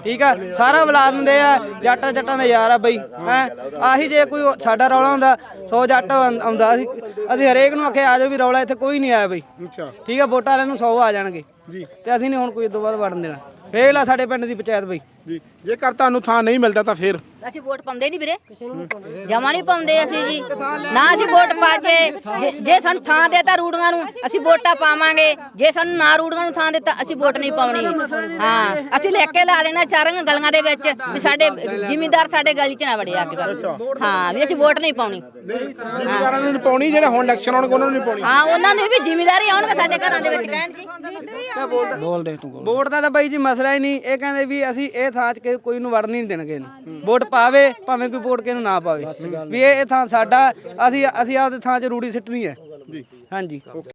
ਠੀਕ ਆ ਸਾਰਾ ਬੁਲਾ ਦਿੰਦੇ ਆ ਜੱਟ ਜੱਟਾਂ ਦੇ ਯਾਰ ਆ ਬਈ ਹੈ। ਆਹੀ ਜੇ ਕੋਈ ਸਾਡਾ ਰੌਲਾ ਹੁੰਦਾ 100 ਜੱਟ ਆਉਂ- ਆਉਂਦਾ ਅਸੀਂ ਅਸੀਂ ਹਰੇਕ ਨੂੰ ਆਖੇ ਆ ਜਾਓ ਵੀ ਰੌਲਾ ਇੱਥੇ ਕੋਈ ਨਹੀਂ ਆਇਆ ਬਈ। ਅੱਛਾ। ਠੀਕ ਆ ਵੋਟਾਂ ਵਾਲਿਆਂ ਨੂੰ 100 ਆ ਜਾਣਗੇ। ਜੀ। ਤੇ ਅਸੀਂ ਨਹੀਂ ਹੁਣ ਕੋਈ ਇਦੋਂ ਬਾਅਦ ਵੜਨ ਦੇਣਾ। ਫੇਲ ਆ ਸਾਡੇ ਪਿੰਡ ਦੀ ਪੰਚਾਇਤ ਬਈ। ਜੀ ਜੇਕਰ ਤੁਹਾਨੂੰ ਥਾਂ ਨਹੀਂ ਮਿਲਦਾ ਤਾਂ ਫਿਰ? ਅਸੀਂ ਵੋਟ ਪਾਉਂਦੇ ਨਹੀਂ ਵੀਰੇ। ਜਮਾ ਨਹੀਂ ਪਾਉਂਦੇ ਅਸੀਂ ਜੀ। ਨਾ ਅਸੀਂ ਵੋਟ ਪਾ ਕੇ ਜੇ- ਜੇ ਸਾਨੂੰ ਥਾਂ ਦੇਤਾ ਰੂੜੀਆਂ ਨੂੰ ਅਸੀਂ ਵੋਟਾਂ ਪਾਵਾਂਗੇ। ਜੇ ਸਾਨੂੰ ਨਾ ਰੂੜੀਆਂ ਨੂੰ ਥਾਂ ਦਿੱਤਾ ਅਸੀਂ ਵੋਟ ਨਹੀਂ ਪਾਉਣੀ। ਹਾਂ ਅਸੀਂ ਲਿਖ ਕੇ ਲਾ ਲੈਣਾ ਚਾਰਾਂ ਗਲੀਆਂ ਦੇ ਵਿੱਚ ਵੀ ਸਾਡੇ ਜ਼ਿਮੀਂਦਾਰ ਸਾਡੇ ਗਲੀ 'ਚ ਨਾ ਵੜੇ ਆ ਕੇ ਬਸ ਹਾਂ ਵੀ ਅਸੀਂ ਵੋਟ ਨਹੀਂ ਪਾਉਣੀ। ਜ਼ਿਮੀਦਾਰਾਂ ਨੂੰ ਨਹੀਂ ਪਾਉਣੀ ਜਿਹੜੇ ਹੁਣ ਇਲੈਕਸ਼ਨ ਆਉਣਗੇ ਉਹਨਾਂ ਨੂੰ ਨਹੀਂ ਪਾਉਣੀ? ਹਾਂ ਉਹਨਾਂ ਨੂੰ ਵੀ ਜ਼ਿਮੀਂਦਾਰੀ ਆਉਣਗੇ ਸਾਡੇ ਘਰਾਂ ਦੇ ਵਿੱਚ ਕਹਿਣ ਜੀ। ਬੋਲਦੇ ਤੂੰ ਵੋਟ ਦਾ ਤਾਂ ਬਾਈ ਜੀ ਮਸਲਾ ਹੀ ਨਹੀਂ ਇਹ ਕਹਿੰਦੇ ਵੀ ਅਸੀਂ ਇਹ ਥਾਂ 'ਚ ਕਿ ਕੋਈ ਨੂੰ ਵੜ ਨਹੀਂ ਦੇਣਗੇ ਇਹਨੂੰ। ਵੋਟ ਪਾਵੇ ਭਾਵੇਂ ਕੋਈ ਵੋਟ ਕਿਹਨੂੰ ਨਾ ਪਾਵੇ। ਵੀ ਇਹ ਇਹ ਥਾਂ ਸਾਡਾ ਅਸੀਂ ਅਸੀਂ ਆਪਦੇ ਥਾਂ 'ਚ ਰੂੜੀ ਸਿੱਟਣੀ ਹੈ। ਜੀ। ਹਾਂਜੀ।